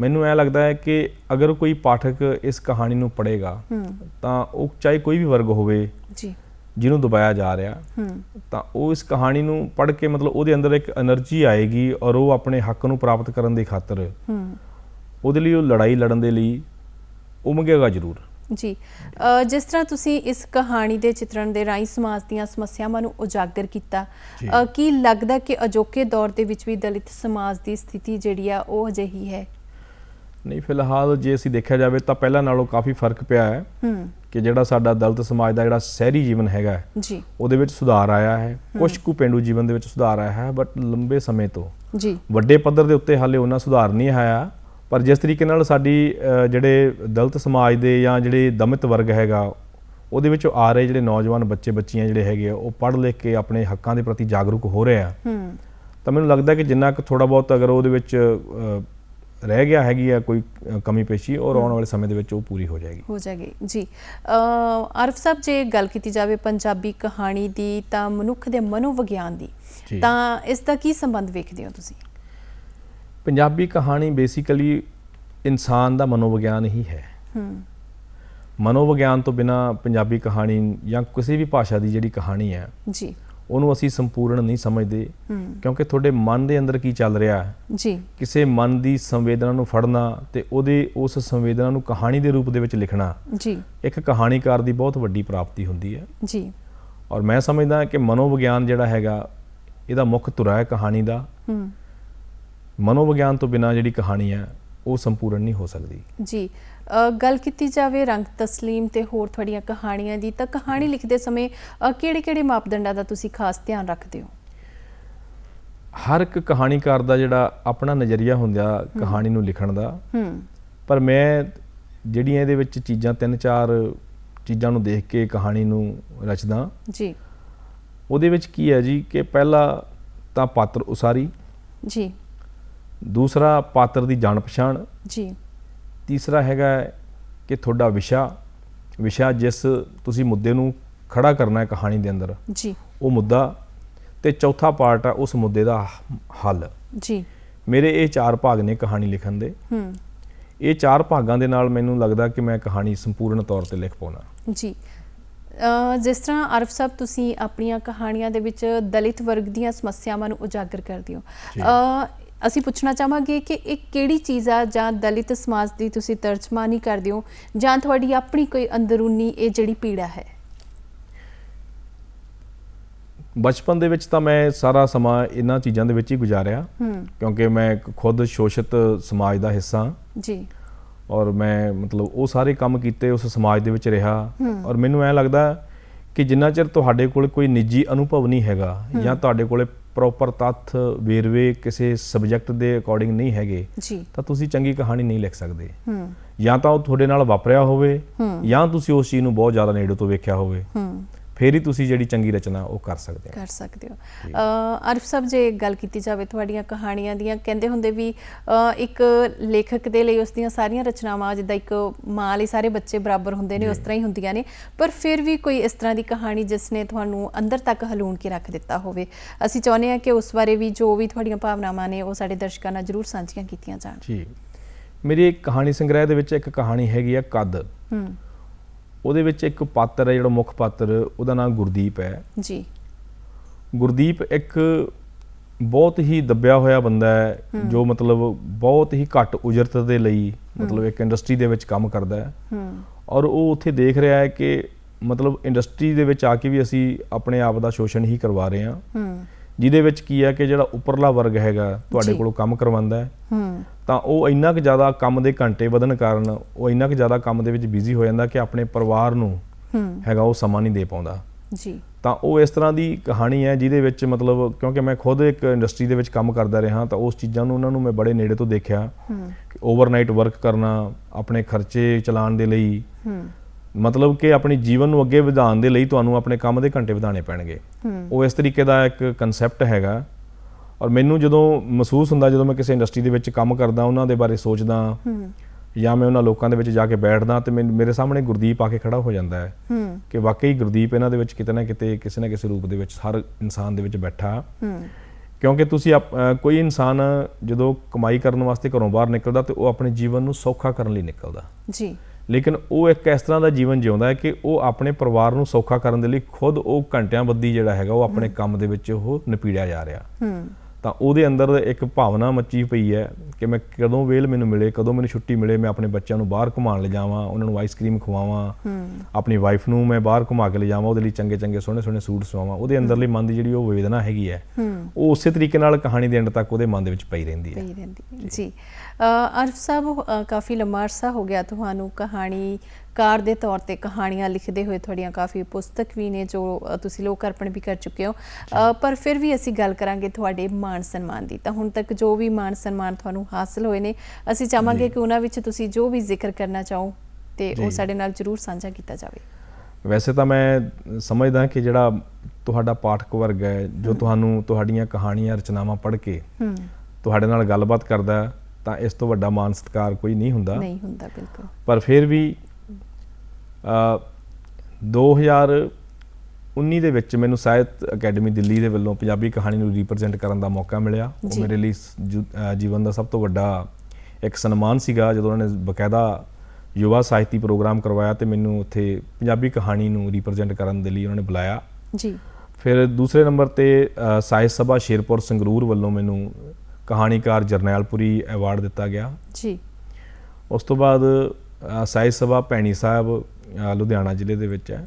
ਮੈਨੂੰ ਐ ਲੱਗਦਾ ਹੈ ਕਿ ਅਗਰ ਕੋਈ ਪਾਠਕ ਇਸ ਕਹਾਣੀ ਨੂੰ ਪੜ੍ਹੇਗਾ ਤਾਂ ਉਹ ਚਾਹੇ ਕੋਈ ਵੀ ਵਰਗ ਹੋਵੇ ਜੀ। ਜਿਹਨੂੰ ਦਬਾਇਆ ਜਾ ਰਿਹਾ ਤਾਂ ਉਹ ਇਸ ਕਹਾਣੀ ਨੂੰ ਪੜ੍ਹ ਕੇ ਮਤਲਬ ਉਹਦੇ ਅੰਦਰ ਇੱਕ એનર્ਜੀ ਆਏਗੀ ਔਰ ਉਹ ਆਪਣੇ ਹੱਕ ਨੂੰ ਪ੍ਰਾਪਤ ਕਰਨ ਦੀ ਖਾਤਰ ਉਹਦੇ ਲਈ ਉਹ ਲੜਾਈ ਲੜਨ ਦੇ ਲਈ ਉਮਗੇਗਾ ਜ਼ਰੂਰ। ਜੀ। ਅ, ਜਿਸ ਤਰ੍ਹਾਂ ਤੁਸੀਂ ਇਸ ਕਹਾਣੀ ਦੇ ਚਿਤਰਣ ਦੇ ਰਾਹੀਂ ਸਮਾਜ ਦੀਆਂ ਸਮੱਸਿਆਵਾਂ ਨੂੰ ਉਜਾਗਰ ਕੀਤਾ ਜੀ। ਅ, ਕੀ ਲੱਗਦਾ ਕਿ ਅਜੋਕੇ ਦੌਰ ਦੇ ਵਿੱਚ ਵੀ ਦਲਿਤ ਸਮਾਜ ਦੀ ਸਥਿਤੀ ਜਿਹੜੀ ਆ ਉਹ ਅਜਿਹੀ ਹੈ? ਨਹੀਂ ਫਿਲਹਾਲ ਜੇ ਅਸੀਂ ਦੇਖਿਆ ਜਾਵੇ ਤਾਂ ਪਹਿਲਾਂ ਨਾਲੋਂ ਕਾਫੀ ਫ਼ਰਕ ਪਿਆ ਹੈ ਹੂੰ। ਕਿ ਜਿਹੜਾ ਸਾਡਾ ਦਲਿਤ ਸਮਾਜ ਦਾ ਜਿਹੜਾ ਸ਼ਹਿਰੀ ਜੀਵਨ ਹੈਗਾ ਹੈ, ਜੀ। ਉਹਦੇ ਵਿੱਚ ਸੁਧਾਰ ਆਇਆ ਹੈ। ਕੁਝ ਕੁ ਪਿੰਡੂ ਜੀਵਨ ਦੇ ਵਿੱਚ ਸੁਧਾਰ ਆਇਆ ਹੈ ਬਟ ਲੰਬੇ ਸਮੇਂ ਤੋਂ ਜੀ। ਵੱਡੇ ਪੱਧਰ ਦੇ ਉੱਤੇ ਹਾਲੇ ਉਹਨਾਂ ਸੁਧਾਰ ਨਹੀਂ ਆਇਆ। ਪਰ ਜਿਸ ਤਰੀਕੇ ਨਾਲ ਸਾਡੀ ਜਿਹੜੇ ਦਲਿਤ ਸਮਾਜ ਦੇ ਜਾਂ ਜਿਹੜੇ ਦਮਿਤ ਵਰਗ ਹੈਗਾ ਉਹਦੇ ਵਿੱਚੋਂ ਆ ਰਹੇ ਜਿਹੜੇ ਨੌਜਵਾਨ ਬੱਚੇ ਬੱਚੀਆਂ ਜਿਹੜੇ ਹੈਗੇ ਆ, ਉਹ ਪੜ੍ਹ ਲਿਖ ਕੇ ਆਪਣੇ ਹੱਕਾਂ ਦੇ ਪ੍ਰਤੀ ਜਾਗਰੂਕ ਹੋ ਰਹੇ ਆ। ਹੂੰ। ਤਾਂ ਮੈਨੂੰ ਲੱਗਦਾ ਕਿ ਜਿੰਨਾ ਕੁ ਥੋੜਾ ਬਹੁਤ ਅਗਰ ਉਹਦੇ ਵਿੱਚ ਰਹਿ ਗਿਆ ਹੈਗੀ ਆ ਕੋਈ ਕਮੀ ਪੇਸ਼ੀ ਔਰ ਆਉਣ ਵਾਲੇ ਸਮੇਂ ਦੇ ਵਿੱਚ ਉਹ ਪੂਰੀ ਹੋ ਜਾਏਗੀ। ਹੋ ਜਾਏਗੀ। ਜੀ। ਅ, ਆਰਫ ਸਾਹਿਬ ਜੇ ਗੱਲ ਕੀਤੀ ਜਾਵੇ ਪੰਜਾਬੀ ਕਹਾਣੀ ਦੀ ਤਾਂ ਮਨੁੱਖ ਦੇ ਮਨੋਵਿਗਿਆਨ ਦੀ। ਤਾਂ ਇਸ ਦਾ ਕੀ ਸੰਬੰਧ ਵੇਖਦੇ ਹੋ ਤੁਸੀਂ? ਪੰਜਾਬੀ ਕਹਾਣੀ ਬੇਸਿਕਲੀ ਇਨਸਾਨ ਦਾ ਮਨੋਵਿਗਿਆਨ ਹੀ ਹੈ। ਹੂੰ। ਮਨੋਵਿਗਿਆਨ ਤੋਂ ਬਿਨਾ ਪੰਜਾਬੀ ਕਹਾਣੀ ਜਾਂ ਕਿਸੇ ਵੀ ਭਾਸ਼ਾ ਦੀ ਜਿਹੜੀ ਕਹਾਣੀ ਹੈ ਜੀ। ਉਹਨੂੰ ਅਸੀਂ ਸੰਪੂਰਨ ਨਹੀਂ ਸਮਝਦੇ ਕਿਉਂਕਿ ਤੁਹਾਡੇ ਮਨ ਦੇ ਅੰਦਰ ਕੀ ਚੱਲ ਰਿਹਾ ਹੈ? ਜੀ। ਕਿਸੇ ਮਨ ਦੀ ਸੰਵੇਦਨਾ ਨੂੰ ਫੜਨਾ ਤੇ ਉਹਦੇ ਉਸ ਸੰਵੇਦਨਾ ਨੂੰ ਕਹਾਣੀ ਦੇ ਰੂਪ ਦੇ ਵਿੱਚ ਲਿਖਣਾ ਜੀ। ਇੱਕ ਕਹਾਣੀਕਾਰ ਦੀ ਬਹੁਤ ਵੱਡੀ ਪ੍ਰਾਪਤੀ ਹੁੰਦੀ ਹੈ। ਜੀ। ਔਰ ਮੈਂ ਸਮਝਦਾ ਕਿ ਮਨੋਵਿਗਿਆਨ ਜਿਹੜਾ ਹੈਗਾ ਇਹਦਾ ਮੁੱਖ ਧੁਰਾ ਹੈ ਕਹਾਣੀ ਦਾ। ਹੂੰ। ਮਨੋਵਿਗਿਆਨ ਤੋਂ ਬਿਨਾ ਜਿਹੜੀ ਕਹਾਣੀ ਹੈ ਉਹ ਸੰਪੂਰਨ ਨਹੀਂ ਹੋ ਸਕਦੀ। ਜੀ ਗੱਲ ਕੀਤੀ ਜਾਵੇ ਰੰਗ ਤਸਲੀਮ ਤੇ ਹੋਰ ਤੁਹਾਡੀਆਂ ਕਹਾਣੀਆਂ ਦੀ ਤਾਂ ਕਹਾਣੀ ਲਿਖਦੇ ਸਮੇਂ ਕਿਹੜੇ-ਕਿਹੜੇ ਮਾਪਦੰਡਾਂ ਦਾ ਤੁਸੀਂ ਖਾਸ ਧਿਆਨ ਰੱਖਦੇ ਹੋ? ਹਰ ਇੱਕ ਕਹਾਣੀਕਾਰ ਦਾ ਜਿਹੜਾ ਆਪਣਾ ਨਜ਼ਰੀਆ ਹੁੰਦਾ ਕਹਾਣੀ ਨੂੰ ਲਿਖਣ ਦਾ। ਹੂੰ। ਪਰ ਮੈਂ ਜਿਹੜੀਆਂ ਇਹਦੇ ਵਿੱਚ ਚੀਜ਼ਾਂ ਤਿੰਨ ਚਾਰ ਚੀਜ਼ਾਂ ਨੂੰ ਦੇਖ ਕੇ ਕਹਾਣੀ ਨੂੰ ਰਚਦਾ। ਜੀ। ਉਹਦੇ ਵਿੱਚ ਕੀ ਹੈ ਜੀ ਕਿ ਪਹਿਲਾ ਤਾਂ ਪਾਤਰ ਉਸਾਰੀ। ਜੀ। ਦੂਸਰਾ ਪਾਤਰ ਦੀ ਜਾਣ ਪਛਾਣ। ਜੀ। ਤੀਸਰਾ ਹੈਗਾ ਕਿ ਤੁਹਾਡਾ ਵਿਸ਼ਾ ਵਿਸ਼ਾ ਜਿਸ ਤੁਸੀਂ ਮੁੱਦੇ ਨੂੰ ਖੜਾ ਕਰਨਾ ਹੈ ਕਹਾਣੀ ਦੇ ਅੰਦਰ ਜੀ। ਉਹ ਮੁੱਦਾ ਤੇ ਚੌਥਾ ਪਾਰਟ ਆ ਉਸ ਮੁੱਦੇ ਦਾ ਹੱਲ। ਜੀ। ਮੇਰੇ ਇਹ ਚਾਰ ਭਾਗ ਨੇ ਕਹਾਣੀ ਲਿਖਣ ਦੇ। ਹੂੰ। ਇਹ ਚਾਰ ਭਾਗਾਂ ਦੇ ਨਾਲ ਮੈਨੂੰ ਲੱਗਦਾ ਕਿ ਮੈਂ ਕਹਾਣੀ ਸੰਪੂਰਨ ਤੌਰ ਤੇ ਲਿਖ ਪਾਉਣਾ। ਜੀ। ਅ, ਜਿਸ ਤਰ੍ਹਾਂ ਆਰਫ ਸਾਹਿਬ ਤੁਸੀਂ ਆਪਣੀਆਂ ਕਹਾਣੀਆਂ ਦੇ ਵਿੱਚ ਦਲਿਤ ਵਰਗ ਦੀਆਂ ਸਮੱਸਿਆਵਾਂ ਨੂੰ ਉਜਾਗਰ ਕਰਦੇ ਹੋ। ਅਸੀਂ ਪੁੱਛਣਾ ਚਾਹਾਂਗੇ ਕਿ ਇਹ ਕਿਹੜੀ ਚੀਜ਼ ਆ ਜਾਂ ਦਲਿਤ ਸਮਾਜ ਦੀ ਤੁਸੀਂ ਤਰਜਮਾਨੀ ਕਰਦੇ ਹੋ ਜਾਂ ਤੁਹਾਡੀ ਆਪਣੀ ਕੋਈ ਅੰਦਰੂਨੀ ਇਹ ਜਿਹੜੀ ਪੀੜਾ ਹੈ? ਬਚਪਨ ਦੇ ਵਿੱਚ ਤਾਂ ਮੈਂ ਸਾਰਾ ਸਮਾਂ ਇਹਨਾਂ ਚੀਜ਼ਾਂ ਦੇ ਵਿੱਚ ਹੀ ਗੁਜ਼ਾਰਿਆ। ਕਿਉਂਕਿ ਮੈਂ ਇੱਕ ਖੁਦ ਸ਼ੋਸ਼ਿਤ ਸਮਾਜ ਦਾ ਹਿੱਸਾ। ਹਾਂ ਜੀ। ਔਰ ਮੈਂ ਮਤਲਬ ਉਹ ਸਾਰੇ ਕੰਮ ਕੀਤੇ ਉਸ ਸਮਾਜ ਦੇ ਵਿੱਚ ਰਿਹਾ। ਔਰ ਮੈਨੂੰ ਐ ਲੱਗਦਾ ਕਿ ਜਿੰਨਾ ਚਿਰ ਤੁਹਾਡੇ ਕੋਲ ਕੋਈ ਨਿੱਜੀ ਅਨੁਭਵ ਨਹੀਂ ਹੈਗਾ ਜਾਂ ਤੁਹਾਡੇ ਕੋਲੇ ਪ੍ਰੋਪਰ ਤੱਥ ਵੇਰਵੇ ਕਿਸੇ ਸਬਜੈਕਟ ਦੇ ਅਕੋਰਡਿੰਗ ਨਹੀਂ ਹੈਗੇ ਤਾਂ ਤੁਸੀਂ ਚੰਗੀ ਕਹਾਣੀ ਨਹੀਂ ਲਿਖ ਸਕਦੇ। ਹੂੰ। ਜਾਂ ਤਾਂ ਉਹ ਤੁਹਾਡੇ ਨਾਲ ਵਾਪਰਿਆ ਹੋਵੇ। ਜਾਂ ਤੁਸੀਂ ਉਸ ਚੀਜ਼ ਨੂੰ ਬਹੁਤ ਜ਼ਿਆਦਾ ਨੇੜੇ ਤੋਂ ਵੇਖਿਆ ਹੋਵੇ। ਹੂੰ। ਫੇਰ ਹੀ ਤੁਸੀਂ ਜਿਹੜੀ ਚੰਗੀ ਰਚਨਾ ਉਹ ਕਰ ਸਕਦੇ ਹੋ। ਕਰ ਸਕਦੇ ਹੋ। ਅ, ਆਰਿਫ ਸਾਹਿਬ ਜੇ ਗੱਲ ਕੀਤੀ ਜਾਵੇ ਤੁਹਾਡੀਆਂ ਕਹਾਣੀਆਂ ਦੀਆਂ ਕਹਿੰਦੇ ਹੁੰਦੇ ਵੀ ਇੱਕ ਲੇਖਕ ਦੇ ਲਈ ਉਸ ਦੀਆਂ ਸਾਰੀਆਂ ਰਚਨਾਵਾਂ ਜਿੱਦਾਂ ਇੱਕ ਮਾਂ ਲਈ ਸਾਰੇ ਬੱਚੇ ਬਰਾਬਰ ਹੁੰਦੇ ਨੇ ਉਸ ਤਰ੍ਹਾਂ ਹੀ ਹੁੰਦੀਆਂ ਨੇ। ਪਰ ਫਿਰ ਵੀ ਕੋਈ ਇਸ ਤਰ੍ਹਾਂ ਦੀ ਕਹਾਣੀ ਜਿਸ ਨੇ ਤੁਹਾਨੂੰ ਅੰਦਰ ਤੱਕ ਹਲੂਣ ਕੇ ਰੱਖ ਦਿੱਤਾ ਹੋਵੇ ਅਸੀਂ ਚਾਹੁੰਦੇ ਹਾਂ ਕਿ ਉਸ ਬਾਰੇ ਵੀ ਜੋ ਵੀ ਤੁਹਾਡੀਆਂ ਭਾਵਨਾਵਾਂ ਨੇ ਉਹ ਸਾਡੇ ਦਰਸ਼ਕਾਂ ਨਾਲ ਜਰੂਰ ਸਾਂਝੀਆਂ ਕੀਤੀਆਂ ਜਾਣ। ਜੀ। ਮੇਰੀ ਇੱਕ ਕਹਾਣੀ ਸੰਗ੍ਰਹਿ ਦੇ ਵਿੱਚ ਇੱਕ ਕਹਾਣੀ ਹੈਗੀ ਆ ਕੱਦ। ਹੂੰ। ਉਹਦੇ ਵਿੱਚ ਇੱਕ ਪਾਤਰ ਹੈ ਜਿਹੜਾ ਮੁੱਖ ਪਾਤਰ ਉਹਦਾ ਨਾਮ ਗੁਰਦੀਪ ਹੈ। ਜੀ। ਗੁਰਦੀਪ ਇੱਕ ਬਹੁਤ ਹੀ ਦੱਬਿਆ ਹੋਇਆ ਬੰਦਾ ਹੈ ਜੋ ਮਤਲਬ ਬਹੁਤ ਹੀ ਘੱਟ ਉਜਰਤ ਦੇ ਲਈ ਮਤਲਬ ਇੱਕ ਇੰਡਸਟਰੀ ਦੇ ਵਿੱਚ ਕੰਮ ਕਰਦਾ ਹੈ। ਹੂੰ। ਔਰ ਉਹ ਉੱਥੇ ਦੇਖ ਰਿਹਾ ਹੈ ਕਿ ਮਤਲਬ ਇੰਡਸਟਰੀ ਦੇ ਵਿੱਚ ਆ ਕੇ ਵੀ ਅਸੀਂ ਆਪਣੇ ਆਪ ਦਾ ਸ਼ੋਸ਼ਣ ਹੀ ਕਰਵਾ ਰਹੇ ਹਾਂ। ਹੂੰ। ਜਿਹਦੇ ਵਿੱਚ ਕੀ ਹੈ ਕਿ ਜਿਹੜਾ ਉੱਪਰਲਾ ਵਰਗ ਹੈਗਾ ਤੁਹਾਡੇ। ਕੋਲੋਂ ਕੰਮ ਕਰਵਾਉਂਦਾ ਹੈ। ਹੂੰ। ਤਾਂ ਉਹ ਇੰਨਾ ਕੁ ਜ਼ਿਆਦਾ ਕੰਮ ਦੇ ਘੰਟੇ ਵਧਣ ਕਾਰਨ ਉਹ ਇੰਨਾ ਕੁ ਜ਼ਿਆਦਾ ਕੰਮ ਦੇ ਵਿੱਚ ਬਿਜ਼ੀ ਹੋ ਜਾਂਦਾ ਕਿ ਆਪਣੇ ਪਰਿਵਾਰ ਨੂੰ ਹੂੰ। ਹੈਗਾ ਉਹ ਸਮਾਂ ਨਹੀਂ ਦੇ ਪਾਉਂਦਾ। ਜੀ। ਤਾਂ ਉਹ ਇਸ ਤਰ੍ਹਾਂ ਦੀ ਕਹਾਣੀ ਹੈ ਜਿਹਦੇ ਵਿੱਚ ਮਤਲਬ ਕਿਉਂਕਿ ਮੈਂ ਖੁਦ ਇੱਕ ਇੰਡਸਟਰੀ ਦੇ ਵਿੱਚ ਕੰਮ ਕਰਦਾ ਰਿਹਾ ਤਾਂ ਉਸ ਚੀਜ਼ਾਂ ਨੂੰ ਉਹਨਾਂ ਨੂੰ ਮੈਂ ਬੜੇ ਨੇੜੇ ਤੋਂ ਦੇਖਿਆ ਹੂੰ। ਕਿ ਓਵਰਨਾਈਟ ਵਰਕ ਕਰਨਾ ਆਪਣੇ ਖਰਚੇ ਚਲਾਉਣ ਦੇ ਲਈ ਹੂੰ। ਮਤਲਬ ਕਿ ਆਪਣੀ ਜੀਵਨ ਨੂੰ ਅੱਗੇ ਵਧਾਉਣ ਦੇ ਲਈ ਤੁਹਾਨੂੰ ਆਪਣੇ ਕੰਮ ਦੇ ਘੰਟੇ ਵਧਾਉਣੇ ਪੈਣਗੇ। ਉਹ ਇਸ ਤਰੀਕੇ ਦਾ ਇੱਕ ਕਨਸੈਪਟ ਹੈਗਾ। ਔਰ ਮੈਨੂੰ ਜਦੋਂ ਮਹਿਸੂਸ ਹੁੰਦਾ ਜਦੋਂ ਮੈਂ ਕਿਸੇ ਇੰਡਸਟਰੀ ਦੇ ਵਿੱਚ ਕੰਮ ਕਰਦਾ ਉਹਨਾਂ ਦੇ ਬਾਰੇ ਸੋਚਦਾ ਜਾਂ ਮੈਂ ਉਹਨਾਂ ਲੋਕਾਂ ਦੇ ਵਿੱਚ ਜਾ ਕੇ ਬੈਠਦਾ ਤੇ ਮੇਰੇ ਸਾਹਮਣੇ ਗੁਰਦੀਪ ਆ ਕੇ ਖੜਾ ਹੋ ਜਾਂਦਾ ਹੈ ਕਿ ਵਾਕਈ ਗੁਰਦੀਪ ਇਹਨਾਂ ਦੇ ਵਿੱਚ ਕਿਤੇ ਨਾ ਕਿਤੇ ਕਿਸੇ ਨਾ ਕਿਸੇ ਰੂਪ ਦੇ ਵਿੱਚ ਹਰ ਇਨਸਾਨ ਦੇ ਵਿੱਚ ਬੈਠਾ। ਕਿਉਂਕਿ ਤੁਸੀਂ ਕੋਈ ਇਨਸਾਨ ਜਦੋਂ ਕਮਾਈ ਕਰਨ ਵਾਸਤੇ ਘਰੋਂ ਬਾਹਰ ਨਿਕਲਦਾ ਤੇ ਉਹ ਆਪਣੇ ਜੀਵਨ ਨੂੰ ਸੌਖਾ ਕਰਨ ਲਈ ਨਿਕਲਦਾ। ਜੀ। ਲੇਕਿਨ ਉਹ ਇੱਕ ਇਸ ਤਰ੍ਹਾਂ ਦਾ ਜੀਵਨ ਜਿਉਂਦਾ ਹੈ ਕਿ ਉਹ ਆਪਣੇ ਪਰਿਵਾਰ ਨੂੰ ਸੌਖਾ ਕਰਨ ਦੇ ਲਈ ਖੁਦ ਉਹ ਘੰਟਿਆਂ ਬੱਦੀ ਜਿਹੜਾ ਹੈਗਾ ਉਹ ਆਪਣੇ ਕੰਮ ਦੇ ਵਿੱਚ ਉਹ ਨਪੀੜਿਆ ਜਾ ਰਿਹਾ। ਹੂੰ। ਤਾਂ ਉਹਦੇ ਅੰਦਰ ਇੱਕ ਭਾਵਨਾ ਮੱਚੀ ਪਈ ਹੈ ਕਿ ਮੈਂ ਕਦੋਂ ਵੇਲ ਮੈਨੂੰ ਮਿਲੇ ਕਦੋਂ ਮੈਨੂੰ ਛੁੱਟੀ ਮਿਲੇ ਮੈਂ ਆਪਣੇ ਬੱਚਿਆਂ ਨੂੰ ਬਾਹਰ ਘੁਮਾਉਣ ਲੈ ਜਾਵਾਂ ਉਹਨਾਂ ਨੂੰ ਆਈਸਕ੍ਰੀਮ ਖਵਾਵਾਂ ਹੂੰ। ਆਪਣੀ ਵਾਈਫ ਨੂੰ ਮੈਂ ਬਾਹਰ ਘੁਮਾ ਕੇ ਲੈ ਜਾਵਾਂ ਉਹਦੇ ਲਈ ਚੰਗੇ ਚੰਗੇ ਸੋਹਣੇ ਸੋਹਣੇ ਸੂਟ ਸਵਾਵਾਂ। ਉਹਦੇ ਅੰਦਰਲੀ ਮਨ ਦੀ ਜਿਹੜੀ ਉਹ ਵੇਦਨਾ ਹੈਗੀ ਹੈ ਹੂੰ। ਉਹ ਉਸੇ ਤਰੀਕੇ ਨਾਲ ਕਹਾਣੀ ਦੇ ਐਂਡ ਤੱਕ ਉਹਦੇ ਮਨ ਦੇ ਵਿੱਚ ਪਈ ਰਹਿੰਦੀ ਹੈ। ਪਈ ਰਹਿੰਦੀ। ਜੀ। ਅ, ਆਰਿਫ ਸਾਹਿਬ ਕਾਫੀ ਲੰਮਾ ਅਰਸਾ ਹੋ ਗਿਆ ਤੁਹਾਨੂੰ ਕਹਾਣੀ ਕਾਰ ਦੇ ਤੌਰ ਤੇ ਕਹਾਣੀਆਂ ਲਿਖਦੇ ਹੋਏ ਤੁਹਾਡੀਆਂ ਕਾਫੀ ਪੁਸਤਕ ਵੀ ਨੇ ਜੋ ਤੁਸੀਂ ਲੋਕ ਅਰਪਣ ਵੀ ਕਰ ਚੁੱਕੇ ਹੋ। ਪਰ ਫਿਰ ਵੀ ਅਸੀਂ ਗੱਲ ਕਰਾਂਗੇ ਤੁਹਾਡੇ ਮਾਣ ਸਨਮਾਨ ਦੀ। ਤਾਂ ਹੁਣ ਤੱਕ ਜੋ ਵੀ ਮਾਣ ਸਨਮਾਨ ਤੁਹਾਨੂੰ ਹਾਸਲ ਹੋਏ ਨੇ ਅਸੀਂ ਚਾਹਾਂਗੇ ਕਿ ਉਹਨਾਂ ਵਿੱਚ ਤੁਸੀਂ ਜੋ ਵੀ ਜ਼ਿਕਰ ਕਰਨਾ ਚਾਹੋ ਤੇ ਉਹ। ਸਾਡੇ ਨਾਲ ਜਰੂਰ ਸਾਂਝਾ ਕੀਤਾ ਜਾਵੇ। ਵੈਸੇ ਤਾਂ ਮੈਂ ਸਮਝਦਾ ਕਿ ਜਿਹੜਾ ਤੁਹਾਡਾ ਪਾਠਕ ਵਰਗ ਹੈ ਜੋ ਤੁਹਾਨੂੰ ਤੁਹਾਡੀਆਂ ਕਹਾਣੀਆਂ ਰਚਨਾਵਾਂ ਪੜ੍ਹ ਕੇ ਹੂੰ19 ਤੁਹਾਡੇ ਨਾਲ ਗੱਲਬਾਤ ਕਰਦਾ ਤਾਂ ਇਸ ਤੋਂ ਵੱਡਾ ਮਾਣ ਸਤਿਕਾਰ ਕੋਈ ਨਹੀਂ ਹੁੰਦਾ। ਨਹੀਂ ਹੁੰਦਾ ਬਿਲਕੁਲ। ਪਰ ਫਿਰ ਵੀ ਅ 2019 ਦੇ ਵਿੱਚ ਮੈਨੂੰ ਸਾਹਿਤ ਅਕੈਡਮੀ ਦਿੱਲੀ ਦੇ ਵੱਲੋਂ ਪੰਜਾਬੀ ਕਹਾਣੀ ਨੂੰ ਰਿਪਰੈਜ਼ੈਂਟ ਕਰਨ ਦਾ ਮੌਕਾ ਮਿਲਿਆ। ਉਹ। ਮੇਰੇ ਲਈ ਜੀਵਨ ਦਾ ਸਭ ਤੋਂ ਵੱਡਾ ਇੱਕ ਸਨਮਾਨ ਸੀਗਾ। ਜਦੋਂ ਉਹਨਾਂ ਨੇ ਬਕਾਇਦਾ ਯੁਵਾ ਸਾਹਿਤੀ ਪ੍ਰੋਗਰਾਮ ਕਰਵਾਇਆ ਤੇ ਮੈਨੂੰ ਉੱਥੇ ਪੰਜਾਬੀ ਕਹਾਣੀ ਨੂੰ ਰਿਪਰੈਜ਼ੈਂਟ ਕਰਨ ਦੇ ਲਈ ਉਹਨਾਂ ਨੇ ਬੁਲਾਇਆ। ਜੀ। ਫਿਰ ਦੂਸਰੇ ਨੰਬਰ ਤੇ ਸਾਹਿਤ ਸਭਾ ਸ਼ੇਰਪੁਰ ਸੰਗਰੂਰ ਵੱਲੋਂ ਮੈਨੂੰ ਕਹਾਣੀਕਾਰ ਜਰਨੈਲਪੁਰੀ ਐਵਾਰਡ ਦਿੱਤਾ ਗਿਆ। ਜੀ। ਉਸ ਤੋਂ ਬਾਅਦ ਸਾਹਿਤ ਸਭਾ ਭੈਣੀ ਸਾਹਿਬ ਲੁਧਿਆਣਾ ਜ਼ਿਲ੍ਹੇ ਦੇ ਵਿੱਚ ਹੈ।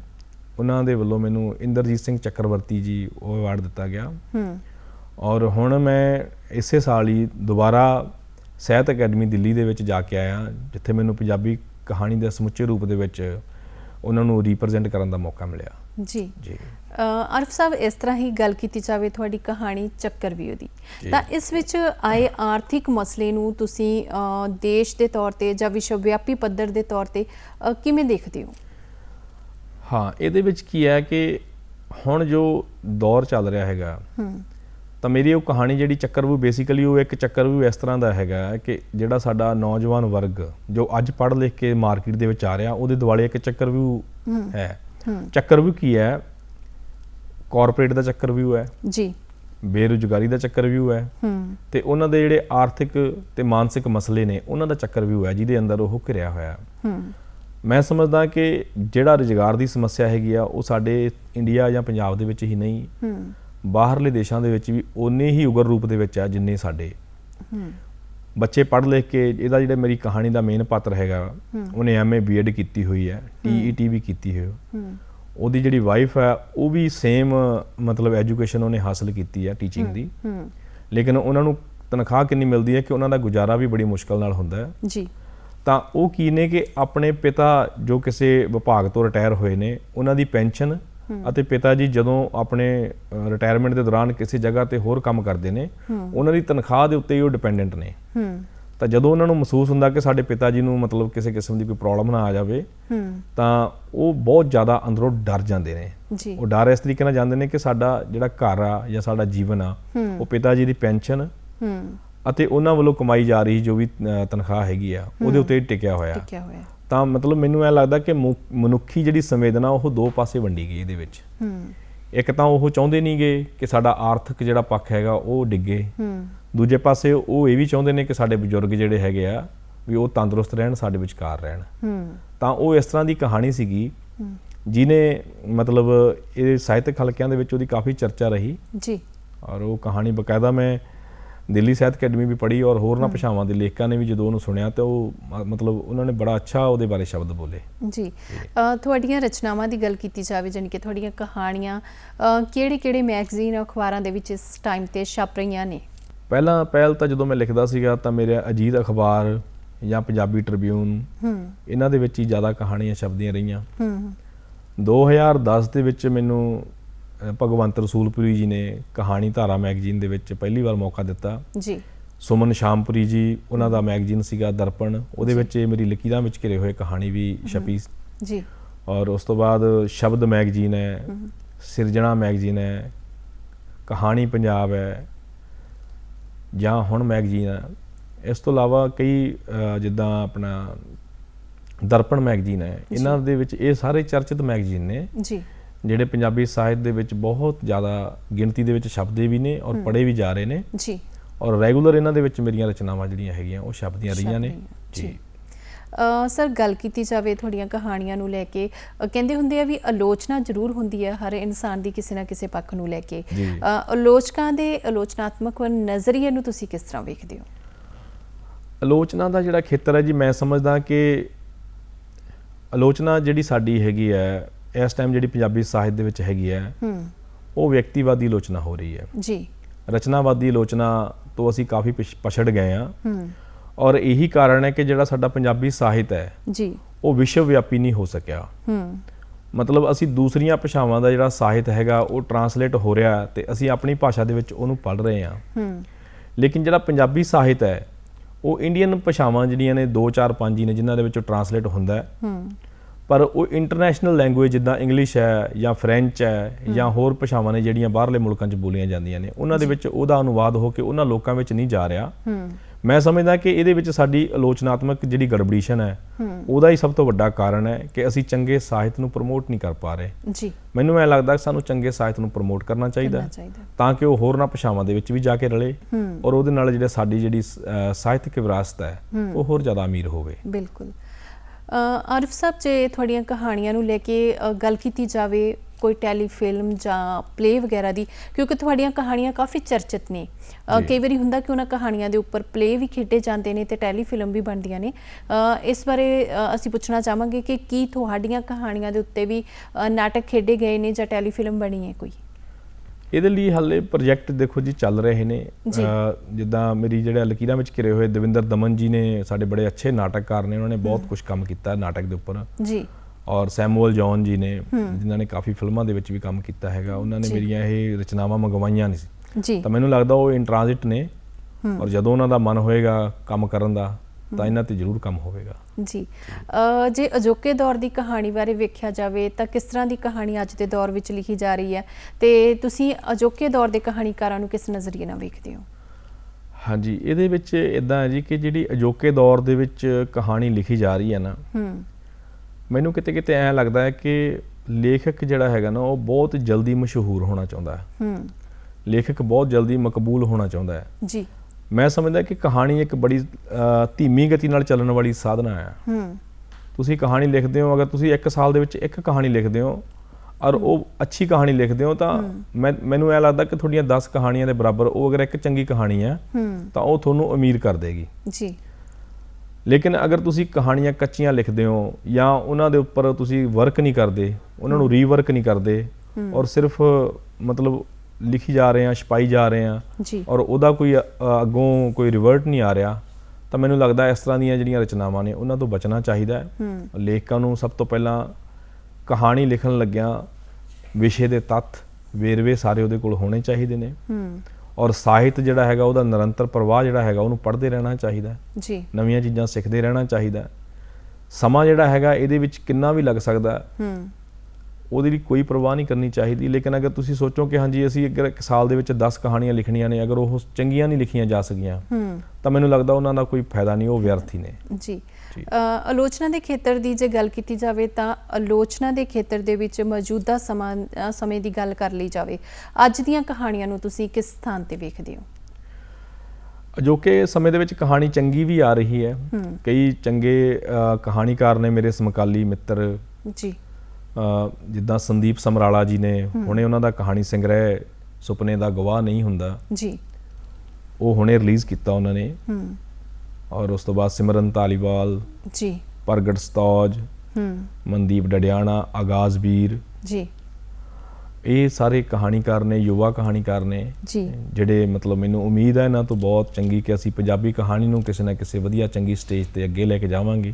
ਉਹਨਾਂ ਦੇ ਵੱਲੋਂ ਮੈਨੂੰ ਇੰਦਰਜੀਤ ਸਿੰਘ ਚੱਕਰਵਰਤੀ ਜੀ ਉਹ ਅਵਾਰਡ ਦਿੱਤਾ ਗਿਆ। ਹੂੰ। ਔਰ ਹੁਣ ਮੈਂ ਇਸੇ ਸਾਲ ਹੀ ਦੁਬਾਰਾ ਸਾਹਿਤ ਅਕੈਡਮੀ ਦਿੱਲੀ ਦੇ ਵਿੱਚ ਜਾ ਕੇ ਆਇਆ ਜਿੱਥੇ ਮੈਨੂੰ ਪੰਜਾਬੀ ਕਹਾਣੀ ਦੇ ਸਮੁੱਚੇ ਰੂਪ ਦੇ ਵਿੱਚ ਉਹਨਾਂ ਨੂੰ ਰਿਪਰੈਜ਼ੈਂਟ ਕਰਨ ਦਾ ਮੌਕਾ ਮਿਲਿਆ। ਜੀ। ਜੀ। ਅ, ਆਰਿਫ ਸਾਹਿਬ ਇਸ ਤਰ੍ਹਾਂ ਹੀ ਗੱਲ ਕੀਤੀ ਜਾਵੇ ਤੁਹਾਡੀ ਕਹਾਣੀ ਚੱਕਰਵਿਊ ਦੀ। ਤਾਂ ਇਸ ਵਿੱਚ ਆਏ ਆਰਥਿਕ ਮਸਲੇ ਨੂੰ ਤੁਸੀਂ ਦੇਸ਼ ਦੇ ਤੌਰ ਤੇ ਜਾਂ ਵਿਸ਼ਵ ਵਿਆਪੀ ਪੱਧਰ ਦੇ ਤੌਰ ਤੇ ਕਿਵੇਂ ਦੇਖਦੇ ਹੋ? ਹਾਂ ਇਹਦੇ ਵਿੱਚ ਕੀ ਹੈ ਕਿ ਹੁਣ ਜੋ ਦੌਰ ਚੱਲ ਰਿਹਾ ਹੈਗਾ ਤਾਂ ਮੇਰੀ ਉਹ ਕਹਾਣੀ ਜਿਹੜੀ ਚੱਕਰਵੂ ਬੇਸਿਕਲੀ ਉਹ ਇੱਕ ਚੱਕਰਵੂ ਇਸ ਤਰ੍ਹਾਂ ਦਾ ਹੈਗਾ ਕਿ ਜਿਹੜਾ ਸਾਡਾ ਨੌਜਵਾਨ ਵਰਗ ਜੋ ਅੱਜ ਪੜ੍ਹ ਲਿਖ ਕੇ ਮਾਰਕੀਟ ਦੇ ਵਿੱਚ ਆ ਰਿਹਾ ਉਹਦੇ ਦੁਆਲੇ ਇੱਕ ਚੱਕਰਵੂ ਹੈ। ਹੂੰ। ਚੱਕਰਵੂ ਕੀ ਹੈ? ਕਾਰਪੋਰੇਟ ਦਾ ਚੱਕਰਵੂ ਹੈ। ਜੀ। ਬੇਰੁਜ਼ਗਾਰੀ ਦਾ ਚੱਕਰਵੂ ਹੈ। ਹੂੰ। ਤੇ ਉਹਨਾਂ ਦੇ ਜਿਹੜੇ ਆਰਥਿਕ ਤੇ ਮਾਨਸਿਕ ਮਸਲੇ ਨੇ ਉਹਨਾਂ ਦਾ ਚੱਕਰਵੂ ਹੈ ਜਿਹਦੇ ਅੰਦਰ ਉਹ ਘਿਰਿਆ ਹੋਇਆ ਹੂੰ। ਮੈਂ ਸਮਝਦਾ ਕਿ ਜਿਹੜਾ ਰੁਜ਼ਗਾਰ ਦੀ ਸਮੱਸਿਆ ਹੈਗੀ ਆ ਉਹ ਸਾਡੇ ਇੰਡੀਆ ਜਾਂ ਪੰਜਾਬ ਦੇ ਵਿੱਚ ਹੀ ਨਹੀਂ। ਹੂੰ। ਬਾਹਰਲੇ ਦੇਸ਼ਾਂ ਦੇ ਵਿੱਚ ਵੀ ਓਨੇ ਹੀ ਉਗਰ ਰੂਪ ਦੇ ਵਿੱਚ ਆ ਜਿੰਨੇ ਸਾਡੇ। ਹੂੰ। ਬੱਚੇ ਪੜ੍ਹ ਲਿਖ ਕੇ ਇਹਦਾ ਜਿਹੜਾ ਮੇਰੀ ਕਹਾਣੀ ਦਾ ਮੇਨ ਪਾਤਰ ਹੈਗਾ ਉਹਨੇ ਐਮਏ ਬੀਐਡ ਕੀਤੀ ਹੋਈ ਹੈ ਟੀਈਟੀ ਵੀ ਕੀਤੀ ਹੋਈ ਹੈ। ਉਹਦੀ ਜਿਹੜੀ ਵਾਈਫ ਹੈ ਉਹ ਵੀ ਸੇਮ ਮਤਲਬ ਐਜੂਕੇਸ਼ਨ ਉਹਨੇ ਹਾਸਲ ਕੀਤੀ ਹੈ ਟੀਚਿੰਗ ਦੀ। ਲੇਕਿਨ ਉਹਨਾਂ ਨੂੰ ਤਨਖਾਹ ਕਿੰਨੀ ਮਿਲਦੀ ਹੈ ਕਿ ਉਹਨਾਂ ਦਾ ਗੁਜ਼ਾਰਾ ਵੀ ਬੜੀ ਮੁਸ਼ਕਲ ਨਾਲ ਹੁੰਦਾ ਹੈ। ਜੀ। ਤਾਂ ਉਹ ਕੀ ਨੇ ਕਿ ਆਪਣੇ ਪਿਤਾ ਜੋ ਕਿਸੇ ਵਿਭਾਗ ਤੋਂ ਰਿਟਾਇਰ ਹੋਏ ਨੇ ਉਹਨਾਂ ਦੀ ਪੈਨਸ਼ਨ ਅਤੇ ਪਿਤਾ ਜੀ ਜਦੋਂ ਆਪਣੇ ਰਿਟਾਇਰਮੈਂਟ ਦੇ ਦੌਰਾਨ ਕਿਸੇ ਜਗ੍ਹਾ ਤੇ ਹੋਰ ਕੰਮ ਕਰਦੇ ਨੇ ਉਹਨਾਂ ਦੀ ਤਨਖਾਹ ਦੇ ਉੱਤੇ ਹੀ ਉਹ ਡਿਪੈਂਡੈਂਟ ਨੇ। ਤਾਂ ਜਦੋਂ ਉਹਨਾਂ ਨੂੰ ਮਹਿਸੂਸ ਹੁੰਦਾ ਕਿ ਸਾਡੇ ਪਿਤਾ ਜੀ ਨੂੰ ਮਤਲਬ ਕਿਸੇ ਕਿਸਮ ਦੀ ਕੋਈ ਪ੍ਰੋਬਲਮ ਨਾ ਆ ਜਾਵੇ ਤਾਂ ਉਹ ਬਹੁਤ ਜ਼ਿਆਦਾ ਅੰਦਰੋਂ ਡਰ ਜਾਂਦੇ ਨੇ। ਉਹ ਡਰ ਇਸ ਤਰੀਕੇ ਨਾਲ ਜਾਂਦੇ ਨੇ ਕਿ ਸਾਡਾ ਜਿਹੜਾ ਘਰ ਆ ਜਾਂ ਸਾਡਾ ਜੀਵਨ ਆ ਉਹ ਪਿਤਾ ਜੀ ਦੀ ਪੈਨਸ਼ਨ ਅਤੇ ਉਹਨਾਂ ਵੱਲੋਂ ਕਮਾਈ ਜਾ ਰਹੀ ਜੋ ਵੀ ਤਨਖਾਹ ਹੈਗੀ ਆ ਉਹਦੇ ਉੱਤੇ ਹੀ ਟਿਕਿਆ ਹੋਇਆ। ਟਿਕਿਆ ਹੋਇਆ। ਤਾਂ ਮਤਲਬ ਮੈਨੂੰ ਐ ਲੱਗਦਾ ਕਿ ਮਨੁੱਖੀ ਜਿਹੜੀ ਸੰਵੇਦਨਾ ਉਹ ਦੋ ਪਾਸੇ ਵੰਡੀ ਗਈ ਇਹਦੇ ਵਿੱਚ। ਹੂੰ। ਇੱਕ ਤਾਂ ਉਹ ਚਾਹੁੰਦੇ ਨਹੀਂਗੇ ਕਿ ਸਾਡਾ ਆਰਥਿਕ ਜਿਹੜਾ ਪੱਖ ਹੈਗਾ ਉਹ ਡਿੱਗੇ। ਹੂੰ। ਦੂਜੇ ਪਾਸੇ ਉਹ ਇਹ ਵੀ ਚਾਹੁੰਦੇ ਨੇ ਕਿ ਸਾਡੇ ਬਜ਼ੁਰਗ ਜਿਹੜੇ ਹੈਗੇ ਆ ਵੀ ਉਹ ਤੰਦਰੁਸਤ ਰਹਿਣ ਸਾਡੇ ਵਿਚਕਾਰ ਰਹਿਣ। ਹੂੰ। ਤਾਂ ਉਹ ਇਸ ਤਰ੍ਹਾਂ ਦੀ ਕਹਾਣੀ ਸੀਗੀ ਜਿਨੇ ਮਤਲਬ ਇਹ ਸਾਹਿਤਕ ਹਲਕਿਆਂ ਦੇ ਵਿੱਚ ਉਹਦੀ ਕਾਫੀ ਚਰਚਾ ਰਹੀ। ਜੀ। ਔਰ ਉਹ ਕਹਾਣੀ ਬਕਾਇਦਾ ਮੈਂ ਦਿੱਲੀ ਸਾਹਿਤ ਅਕੈਡਮੀ ਵੀ ਪੜ੍ਹੀ ਔਰ ਹੋਰਨਾਂ ਭਾਸ਼ਾਵਾਂ ਦੇ ਲੇਖਕਾਂ ਨੇ ਵੀ ਜਦੋਂ ਉਹਨੂੰ ਸੁਣਿਆ ਤਾਂ ਉਹ ਮਤਲਬ ਉਹਨਾਂ ਨੇ ਬੜਾ ਅੱਛਾ ਉਹਦੇ ਬਾਰੇ ਸ਼ਬਦ ਬੋਲੇ। ਜੀ। ਤੁਹਾਡੀਆਂ ਰਚਨਾਵਾਂ ਦੀ ਗੱਲ ਕੀਤੀ ਜਾਵੇ ਕਿ ਤੁਹਾਡੀਆਂ ਕਹਾਣੀਆਂ ਕਿਹੜੇ ਕਿਹੜੇ ਮੈਗਜ਼ੀਨ ਅਖਬਾਰਾਂ ਦੇ ਵਿੱਚ ਇਸ ਟਾਈਮ ਤੇ ਛਪ ਰਹੀਆਂ ਨੇ? ਪਹਿਲਾਂ ਪਹਿਲ ਤਾਂ ਜਦੋਂ ਮੈਂ ਲਿਖਦਾ ਸੀਗਾ ਤਾਂ ਮੇਰੇ ਅਜੀਤ ਅਖਬਾਰ ਜਾਂ ਪੰਜਾਬੀ ਟ੍ਰਿਬਿਊਨ ਹੂੰ ਇਹਨਾਂ ਦੇ ਵਿੱਚ ਹੀ ਜ਼ਿਆਦਾ ਕਹਾਣੀਆਂ ਛਪਦੀਆਂ ਰਹੀਆਂ। ਹੂੰ 2010 ਦੇ ਵਿੱਚ ਮੈਨੂੰ ਭਗਵੰਤ ਰਸੂਲਪੁਰੀ ਜੀ ਨੇ ਕਹਾਣੀ ਧਾਰਾ ਮੈਗਜ਼ੀਨ ਦੇ ਵਿੱਚ ਪਹਿਲੀ ਵਾਰ ਮੌਕਾ ਦਿੱਤਾ। ਜੀ। ਸੁਮਨ ਸ਼ਾਮਪੁਰੀ ਜੀ ਉਹਨਾਂ ਦਾ ਮੈਗਜ਼ੀਨ ਸੀਗਾ ਦਰਪਣ। ਉਹਦੇ ਵਿੱਚ ਇਹ ਮੇਰੀ ਲਕੀਰਾਂ ਵਿੱਚ ਘਿਰੇ ਹੋਏ ਕਹਾਣੀ ਵੀ ਛਪੀ। ਜੀ। ਔਰ ਉਸ ਤੋਂ ਬਾਅਦ ਸ਼ਬਦ ਮੈਗਜ਼ੀਨ ਹੈ ਸਿਰਜਣਾ ਮੈਗਜ਼ੀਨ ਹੈ ਕਹਾਣੀ ਪੰਜਾਬ ਹੈ ਜਾਂ ਹੁਣ ਮੈਗਜ਼ੀਨ ਹੈ। ਇਸ ਤੋਂ ਇਲਾਵਾ ਕਈ ਜਿੱਦਾਂ ਆਪਣਾ ਦਰਪਣ ਮੈਗਜ਼ੀਨ ਹੈ ਇਹਨਾਂ ਦੇ ਵਿੱਚ ਇਹ ਸਾਰੇ ਚਰਚਿਤ ਮੈਗਜ਼ੀਨ ਨੇ। ਜੀ। ਜਿਹੜੇ ਪੰਜਾਬੀ ਸਾਹਿਤ ਦੇ ਵਿੱਚ ਬਹੁਤ ਜ਼ਿਆਦਾ ਗਿਣਤੀ ਦੇ ਵਿੱਚ ਛਪਦੇ ਵੀ ਨੇ ਔਰ ਪੜ੍ਹੇ ਵੀ ਜਾ ਰਹੇ ਨੇ। ਜੀ। ਔਰ ਰੈਗੂਲਰ ਇਹਨਾਂ ਦੇ ਵਿੱਚ ਮੇਰੀਆਂ ਰਚਨਾਵਾਂ ਜਿਹੜੀਆਂ ਹੈਗੀਆਂ ਉਹ ਛਪਦੀਆਂ ਰਹੀਆਂ ਨੇ। ਜੀ। ਅ, ਸਰ ਗੱਲ ਕੀਤੀ ਜਾਵੇ ਤੁਹਾਡੀਆਂ ਕਹਾਣੀਆਂ ਨੂੰ ਲੈ ਕੇ ਕਹਿੰਦੇ ਹੁੰਦੇ ਆ ਵੀ ਆਲੋਚਨਾ ਜ਼ਰੂਰ ਹੁੰਦੀ ਹੈ ਹਰ ਇਨਸਾਨ ਦੀ ਕਿਸੇ ਨਾ ਕਿਸੇ ਪੱਖ ਨੂੰ ਲੈ ਕੇ। ਆਲੋਚਕਾਂ ਦੇ ਆਲੋਚਨਾਤਮਕ ਨਜ਼ਰੀਏ ਨੂੰ ਤੁਸੀਂ ਕਿਸ ਤਰ੍ਹਾਂ ਵੇਖਦੇ ਹੋ? ਆਲੋਚਨਾ ਦਾ ਜਿਹੜਾ ਖੇਤਰ ਹੈ ਜੀ ਮੈਂ ਸਮਝਦਾ ਕਿ ਆਲੋਚਨਾ ਜਿਹੜੀ ਸਾਡੀ ਹੈਗੀ ਹੈ ਇਸ ਟਾਈਮ ਜਿਹੜੀ ਪੰਜਾਬੀ ਸਾਹਿਤ ਦੇ ਵਿੱਚ ਹੈਗੀ ਹੈ ਹੂੰ। ਉਹ ਵਿਅਕਤੀਵਾਦੀ ਆਲੋਚਨਾ ਹੋ ਰਹੀ ਹੈ। ਜੀ। ਰਚਨਾਵਾਦੀ ਆਲੋਚਨਾ ਤੋਂ ਅਸੀਂ ਕਾਫੀ ਪਿਛ- ਪਛੜ ਗਏ ਹੂੰ। ਔਰ ਇਹੀ ਕਾਰਨ ਹੈ ਕਿ ਜਿਹੜਾ ਸਾਡਾ ਪੰਜਾਬੀ ਸਾਹਿਤ ਹੈ ਜੀ। ਉਹ ਵਿਸ਼ਵ ਵਿਆਪੀ ਨਹੀਂ ਹੋ ਸਕਿਆ। ਹੂੰ। ਮਤਲਬ ਅਸੀਂ ਦੂਸਰੀਆਂ ਭਾਸ਼ਾਵਾਂ ਦਾ ਜਿਹੜਾ ਸਾਹਿਤ ਹੈਗਾ ਉਹ ਟਰਾਂਸਲੇਟ ਹੋ ਰਿਹਾ ਤੇ ਅਸੀਂ ਆਪਣੀ ਭਾਸ਼ਾ ਦੇ ਵਿੱਚ ਉਹਨੂੰ ਪੜ੍ਹ ਰਹੇ ਹਾਂ। ਹੂੰ। ਲੇਕਿਨ ਜਿਹੜਾ ਪੰਜਾਬੀ ਸਾਹਿਤ ਹੈ ਉਹ ਇੰਡੀਅਨ ਭਾਸ਼ਾਵਾਂ ਜਿਹੜੀਆਂ ਨੇ 2 4 5 ਹੀ ਨੇ ਜਿਨ੍ਹਾਂ ਦੇ ਵਿੱਚੋਂ ਟਰਾਂਸਲੇਟ ਹੁੰਦਾ ਹੈ। ਹੂੰ। ਪਰ ਉਹ ਇੰਟਰਨੈਸ਼ਨਲ ਲੈਂਗੁਏਜ ਜਿੱਦਾਂ ਇੰਗਲਿਸ਼ ਹੈ ਜਾਂ ਫ੍ਰੈਂਚ ਹੈ ਜਾਂ ਹੋਰ ਭਾਸ਼ਾਵਾਂ ਨੇ ਜਿਹੜੀਆਂ ਬਾਹਰਲੇ ਮੁਲਕਾਂ 'ਚ ਬੋਲੀਆਂ ਜਾਂਦੀਆਂ ਨੇ ਉਹਨਾਂ ਦੇ ਵਿੱਚ ਉਹਦਾ ਅਨੁਵਾਦ ਹੋ ਕੇ ਉਹਨਾਂ ਲੋਕਾਂ ਵਿੱਚ ਨਹੀਂ ਜਾ ਰਿਹਾ। ਮੈਂ ਸਮਝਦਾ ਕਿ ਇਹਦੇ ਵਿੱਚ ਸਾਡੀ ਆਲੋਚਨਾਤਮਕ ਜਿਹੜੀ ਗੜਬੜੀਸ਼ਨ ਹੈ ਉਹਦਾ ਹੀ ਸਭ ਤੋਂ ਵੱਡਾ ਕਾਰਨ ਹੈ ਕਿ ਅਸੀਂ ਚੰਗੇ ਸਾਹਿਤ ਨੂੰ ਪ੍ਰਮੋਟ ਨਹੀਂ ਕਰ ਪਾ ਰਹੇ। ਜੀ। ਮੈਨੂੰ ਐ ਲੱਗਦਾ ਕਿ ਸਾਨੂੰ ਚੰਗੇ ਸਾਹਿਤ ਨੂੰ ਪ੍ਰਮੋਟ ਕਰਨਾ ਚਾਹੀਦਾ ਤਾਂ ਕਿ ਉਹ ਹੋਰਨਾਂ ਭਾਸ਼ਾਵਾਂ ਦੇ ਵਿੱਚ ਵੀ ਜਾ ਕੇ ਰਲੇ ਔਰ ਉਹਦੇ ਨਾਲ ਜਿਹੜੇ ਸਾਡੀ ਜਿਹੜੀ ਸਾਹਿਤਕ ਵਿਰਾਸਤ ਹੈ। ਉਹ ਹੋਰ ਜ਼ਿਆਦਾ ਅਮੀਰ ਹੋਵੇ। ਬਿਲਕੁਲ। ਆਰਿਫ ਸਾਹਿਬ ਜੇ ਤੁਹਾਡੀਆਂ ਕਹਾਣੀਆਂ ਨੂੰ ਲੈ ਕੇ ਗੱਲ ਕੀਤੀ ਜਾਵੇ ਕੋਈ ਟੈਲੀਫਿਲਮ ਜਾਂ ਪਲੇ ਵਗੈਰਾ ਦੀ ਕਿਉਂਕਿ ਤੁਹਾਡੀਆਂ ਕਹਾਣੀਆਂ ਕਾਫੀ ਚਰਚਿਤ ਨੇ। ਕਈ ਵਾਰੀ ਹੁੰਦਾ ਕਿ ਉਹਨਾਂ ਕਹਾਣੀਆਂ ਦੇ ਉੱਪਰ ਪਲੇ ਵੀ ਖੇਡੇ ਜਾਂਦੇ ਨੇ ਤੇ ਟੈਲੀਫਿਲਮ ਵੀ ਬਣਦੀਆਂ ਨੇ। ਇਸ ਬਾਰੇ ਅਸੀਂ ਪੁੱਛਣਾ ਚਾਹਾਂਗੇ ਕਿ ਕੀ ਤੁਹਾਡੀਆਂ ਕਹਾਣੀਆਂ ਦੇ ਉੱਤੇ ਵੀ ਨਾਟਕ ਖੇਡੇ ਗਏ ਨੇ ਜਾਂ ਟੈਲੀਫਿਲਮ ਬਣੀ ਹੈ ਕੋਈ? ਇਹਦੇ ਲਈ ਹਾਲੇ ਪ੍ਰੋਜੈਕਟ ਦੇਖੋ ਜੀ ਚੱਲ ਰਹੇ ਨੇ। ਜਿੱਦਾਂ ਮੇਰੀ ਜਿਹੜੇ ਲਕੀਰਾਂ ਵਿੱਚ ਘਿਰੇ ਹੋਏ ਦਵਿੰਦਰ ਦਮਨ ਜੀ ਨੇ ਸਾਡੇ ਬੜੇ ਅੱਛੇ ਨਾਟਕਕਾਰ ਨੇ ਉਹਨਾਂ ਨੇ ਬਹੁਤ ਕੁਝ ਕੰਮ ਕੀਤਾ ਨਾਟਕ ਦੇ ਉੱਪਰ। ਜੀ। ਔਰ ਸੈਮੂਅਲ ਜੌਨ ਜੀ ਨੇ ਜਿਨ੍ਹਾਂ ਨੇ ਕਾਫੀ ਫਿਲਮਾਂ ਦੇ ਵਿੱਚ ਵੀ ਕੰਮ ਕੀਤਾ ਹੈਗਾ। ਉਹਨਾਂ ਨੇ। ਮੇਰੀਆਂ ਇਹ ਰਚਨਾਵਾਂ ਮੰਗਵਾਈਆਂ ਨਹੀਂ ਸੀ ਜੀ। ਤਾਂ ਮੈਨੂੰ ਲੱਗਦਾ ਉਹ ਇਨ ਟ੍ਰਾਂਜ਼ਿਟ ਨੇ। ਔਰ ਜਦੋਂ ਉਹਨਾਂ ਦਾ ਮਨ ਹੋਏਗਾ ਕੰਮ ਕਰਨ ਦਾ ਤਾਂ ਇਹਨਾਂ ਤੇ ਜ਼ਰੂਰ ਕੰਮ ਹੋਵੇਗਾ। ਜੀ। ਜੇ ਅਜੋਕੇ ਦੌਰ ਦੀ ਕਹਾਣੀ ਬਾਰੇ ਵੇਖਿਆ ਜਾਵੇ ਤਾਂ ਕਿਸ ਤਰ੍ਹਾਂ ਦੀ ਕਹਾਣੀ ਅੱਜ ਦੇ ਦੌਰ ਵਿੱਚ ਲਿਖੀ ਜਾ ਰਹੀ ਹੈ? ਤੇ ਤੁਸੀਂ ਅਜੋਕੇ ਦੌਰ ਦੇ ਕਹਾਣੀਕਾਰਾਂ ਨੂੰ ਕਿਸ ਨਜ਼ਰੀਏ ਨਾਲ ਵੇਖਦੇ ਹੋ? ਹਾਂਜੀ ਇਹਦੇ ਵਿੱਚ ਇਦਾਂ ਹੈ ਜੀ ਕਿ ਜਿਹੜੀ ਅਜੋਕੇ ਦੌਰ ਦੇ ਵਿੱਚ ਕਹਾਣੀ ਲਿਖੀ ਜਾ ਰਹੀ ਹੈ ਨਾ ਹੂੰ। ਮੈਨੂੰ ਕਿਤੇ ਕਿਤੇ ਐਂ ਲੱਗਦਾ ਹੈ ਕਿ ਲੇਖਕ ਜਿਹੜਾ ਹੈਗਾ ਨਾ ਉਹ ਬਹੁਤ ਜਲਦੀ ਮਸ਼ਹੂਰ ਹੋਣਾ ਚਾਹੁੰਦਾ ਹੈ। ਹੂੰ। ਲੇਖਕ ਬਹੁਤ ਜਲਦੀ ਮਕਬੂਲ ਹੋਣਾ ਚਾਹੁੰਦਾ ਹੈ। ਜੀ। ਮੈਂ ਸਮਝਦਾ ਕਿ ਕਹਾਣੀ ਇੱਕ ਬੜੀ ਧੀਮੀ ਗਤੀ ਨਾਲ ਚੱਲਣ ਵਾਲੀ ਸਾਧਨਾ ਹੈ। ਹੂੰ। ਤੁਸੀਂ ਕਹਾਣੀ ਲਿਖਦੇ ਹੋ ਅਗਰ ਤੁਸੀਂ ਇੱਕ ਸਾਲ ਦੇ ਵਿੱਚ ਇੱਕ ਕਹਾਣੀ ਲਿਖਦੇ ਹੋ ਔਰ ਉਹ ਅੱਛੀ ਕਹਾਣੀ ਲਿਖਦੇ ਹੋ ਤਾਂ ਮੈਂ ਮੈਨੂੰ ਇਹ ਲੱਗਦਾ ਕਿ ਤੁਹਾਡੀਆਂ 10 ਕਹਾਣੀਆਂ ਦੇ ਬਰਾਬਰ ਉਹ ਅਗਰ ਇੱਕ ਚੰਗੀ ਕਹਾਣੀ ਹੈ ਹੂੰ। ਤਾਂ ਉਹ ਤੁਹਾਨੂੰ ਅਮੀਰ ਕਰ ਦੇਗੀ। ਜੀ। ਲੇਕਿਨ ਅਗਰ ਤੁਸੀਂ ਕਹਾਣੀਆਂ ਕੱਚੀਆਂ ਲਿਖਦੇ ਹੋ ਜਾਂ ਉਹਨਾਂ ਦੇ ਉੱਪਰ ਤੁਸੀਂ ਵਰਕ ਨਹੀਂ ਕਰਦੇ ਉਹਨਾਂ ਨੂੰ ਰੀਵਰਕ ਨਹੀਂ ਕਰਦੇ ਔਰ ਸਿਰਫ ਮਤਲਬ ਲਿਖੀ ਜਾ ਰਹੇ ਆ ਛਪਾਈ ਜਾ ਰਹੇ ਆ ਜੀ। ਔਰ ਉਹਦਾ ਕੋਈ ਅੱਗੋਂ ਕੋਈ ਰਿਵਰਟ ਨਹੀਂ ਆ ਰਿਹਾ ਤਾਂ ਮੈਨੂੰ ਲੱਗਦਾ ਇਸ ਤਰ੍ਹਾਂ ਦੀਆਂ ਜਿਹੜੀਆਂ ਰਚਨਾਵਾਂ ਨੇ ਉਹਨਾਂ ਤੋਂ ਬਚਣਾ ਚਾਹੀਦਾ ਹੈ। ਲੇਖਕਾਂ ਨੂੰ ਸਭ ਤੋਂ ਪਹਿਲਾਂ ਕਹਾਣੀ ਲਿਖਣ ਲੱਗਿਆਂ ਵਿਸ਼ੇ ਦੇ ਤੱਥ ਵੇਰਵੇ ਸਾਰੇ ਉਹਦੇ ਕੋਲ ਹੋਣੇ ਚਾਹੀਦੇ ਨੇ। ਹੂੰ। ਔਰ ਸਾਹਿਤ ਜਿਹੜਾ ਹੈਗਾ ਉਹਦਾ ਨਿਰੰਤਰ ਪ੍ਰਵਾਹ ਜਿਹੜਾ ਹੈਗਾ ਉਹਨੂੰ ਪੜ੍ਹਦੇ ਰਹਿਣਾ ਚਾਹੀਦਾ। ਜੀ। ਨਵੀਆਂ ਚੀਜ਼ਾਂ ਸਿੱਖਦੇ ਰਹਿਣਾ ਚਾਹੀਦਾ। ਸਮਾਂ ਜਿਹੜਾ ਹੈਗਾ ਇਹਦੇ ਵਿੱਚ ਕਿੰਨਾ ਵੀ ਲੱਗ ਸਕਦਾ ਉਹਦੀ ਲਈ ਕੋਈ ਪਰਵਾਹ ਨਹੀਂ ਕਰਨੀ ਚਾਹੀਦੀ। ਲੇਕਿਨ ਅਗਰ ਤੁਸੀਂ ਸੋਚੋ ਕਿ ਹਾਂਜੀ ਅਸੀਂ ਅਗਰ ਇੱਕ ਸਾਲ ਦੇ ਵਿੱਚ 10 ਕਹਾਣੀਆਂ ਲਿਖਣੀਆਂ ਨੇ ਅਗਰ ਉਹ ਚੰਗੀਆਂ ਨਹੀਂ ਲਿਖੀਆਂ ਜਾ ਸਕੀਆਂ ਤਾਂ ਮੈਨੂੰ ਲੱਗਦਾ ਉਹਨਾਂ ਦਾ ਕੋਈ ਫਾਇਦਾ ਨਹੀਂ ਉਹ ਵਿਅਰਥ ਹੀ ਨੇ। ਜੀ। ਜੀ। ਆਲੋਚਨਾ ਦੇ ਖੇਤਰ ਦੀ ਜੇ ਗੱਲ ਕੀਤੀ ਜਾਵੇ ਤਾਂ ਆਲੋਚਨਾ ਦੇ ਖੇਤਰ ਦੇ ਵਿੱਚ ਮੌਜੂਦਾ ਸਮਾਂ ਦੀ ਗੱਲ ਕਰ ਲਈ ਜਾਵੇ ਅੱਜ ਦੀਆਂ ਕਹਾਣੀਆਂ ਨੂੰ ਤੁਸੀਂ ਕਿਸ ਸਥਾਨ ਤੇ ਵੇਖਦੇ ਹੋ? ਅਜੋਕੇ ਸਮੇਂ ਦੇ ਵਿੱਚ ਕਹਾਣੀ ਚੰਗੀ ਵੀ ਆ ਰਹੀ ਹੈ। ਕਈ ਚੰਗੇ ਕਹਾਣੀਕਾਰ ਨੇ ਮੇਰੇ ਸਮਕਾਲੀ ਮਿੱਤਰ ਜੀ। ਜਿੱਦਾਂ ਸੰਦੀਪ ਸਮਰਾਲਾ ਜੀ ਨੇ ਹੁਣੇ ਉਹਨਾਂ ਦਾ ਕਹਾਣੀ ਸੰਗ੍ਰਹਿ ਸੁਪਨੇ ਦਾ ਗਵਾਹ ਨਹੀਂ ਹੁੰਦਾ। ਜੀ। ਉਹ ਹੁਣੇ ਰਿਲੀਜ਼ ਕੀਤਾ ਉਹਨਾਂ ਨੇ। ਹੂੰ। ਔਰ ਉਸ ਤੋਂ ਬਾਅਦ ਸਿਮਰਨ ਧਾਲੀਵਾਲ ਜੀ। ਪ੍ਰਗਟ ਸਤੌਜ ਹੂੰ। ਮਨਦੀਪ ਡਡਿਆਣਾ ਆਗਾਜ਼ ਵੀਰ ਜੀ। ਇਹ ਸਾਰੇ ਕਹਾਣੀਕਾਰ ਨੇ ਯੁਵਾ ਕਹਾਣੀਕਾਰ ਨੇ ਜੀ। ਜਿਹੜੇ ਮਤਲਬ ਮੈਨੂੰ ਉਮੀਦ ਹੈ ਇਹਨਾਂ ਤੋਂ ਬਹੁਤ ਚੰਗੀ ਕਿ ਅਸੀਂ ਪੰਜਾਬੀ ਕਹਾਣੀ ਨੂੰ ਕਿਸੇ ਨਾ ਕਿਸੇ ਵਧੀਆ ਚੰਗੀ ਸਟੇਜ ਤੇ ਅੱਗੇ ਲੈ ਕੇ ਜਾਵਾਂਗੇ।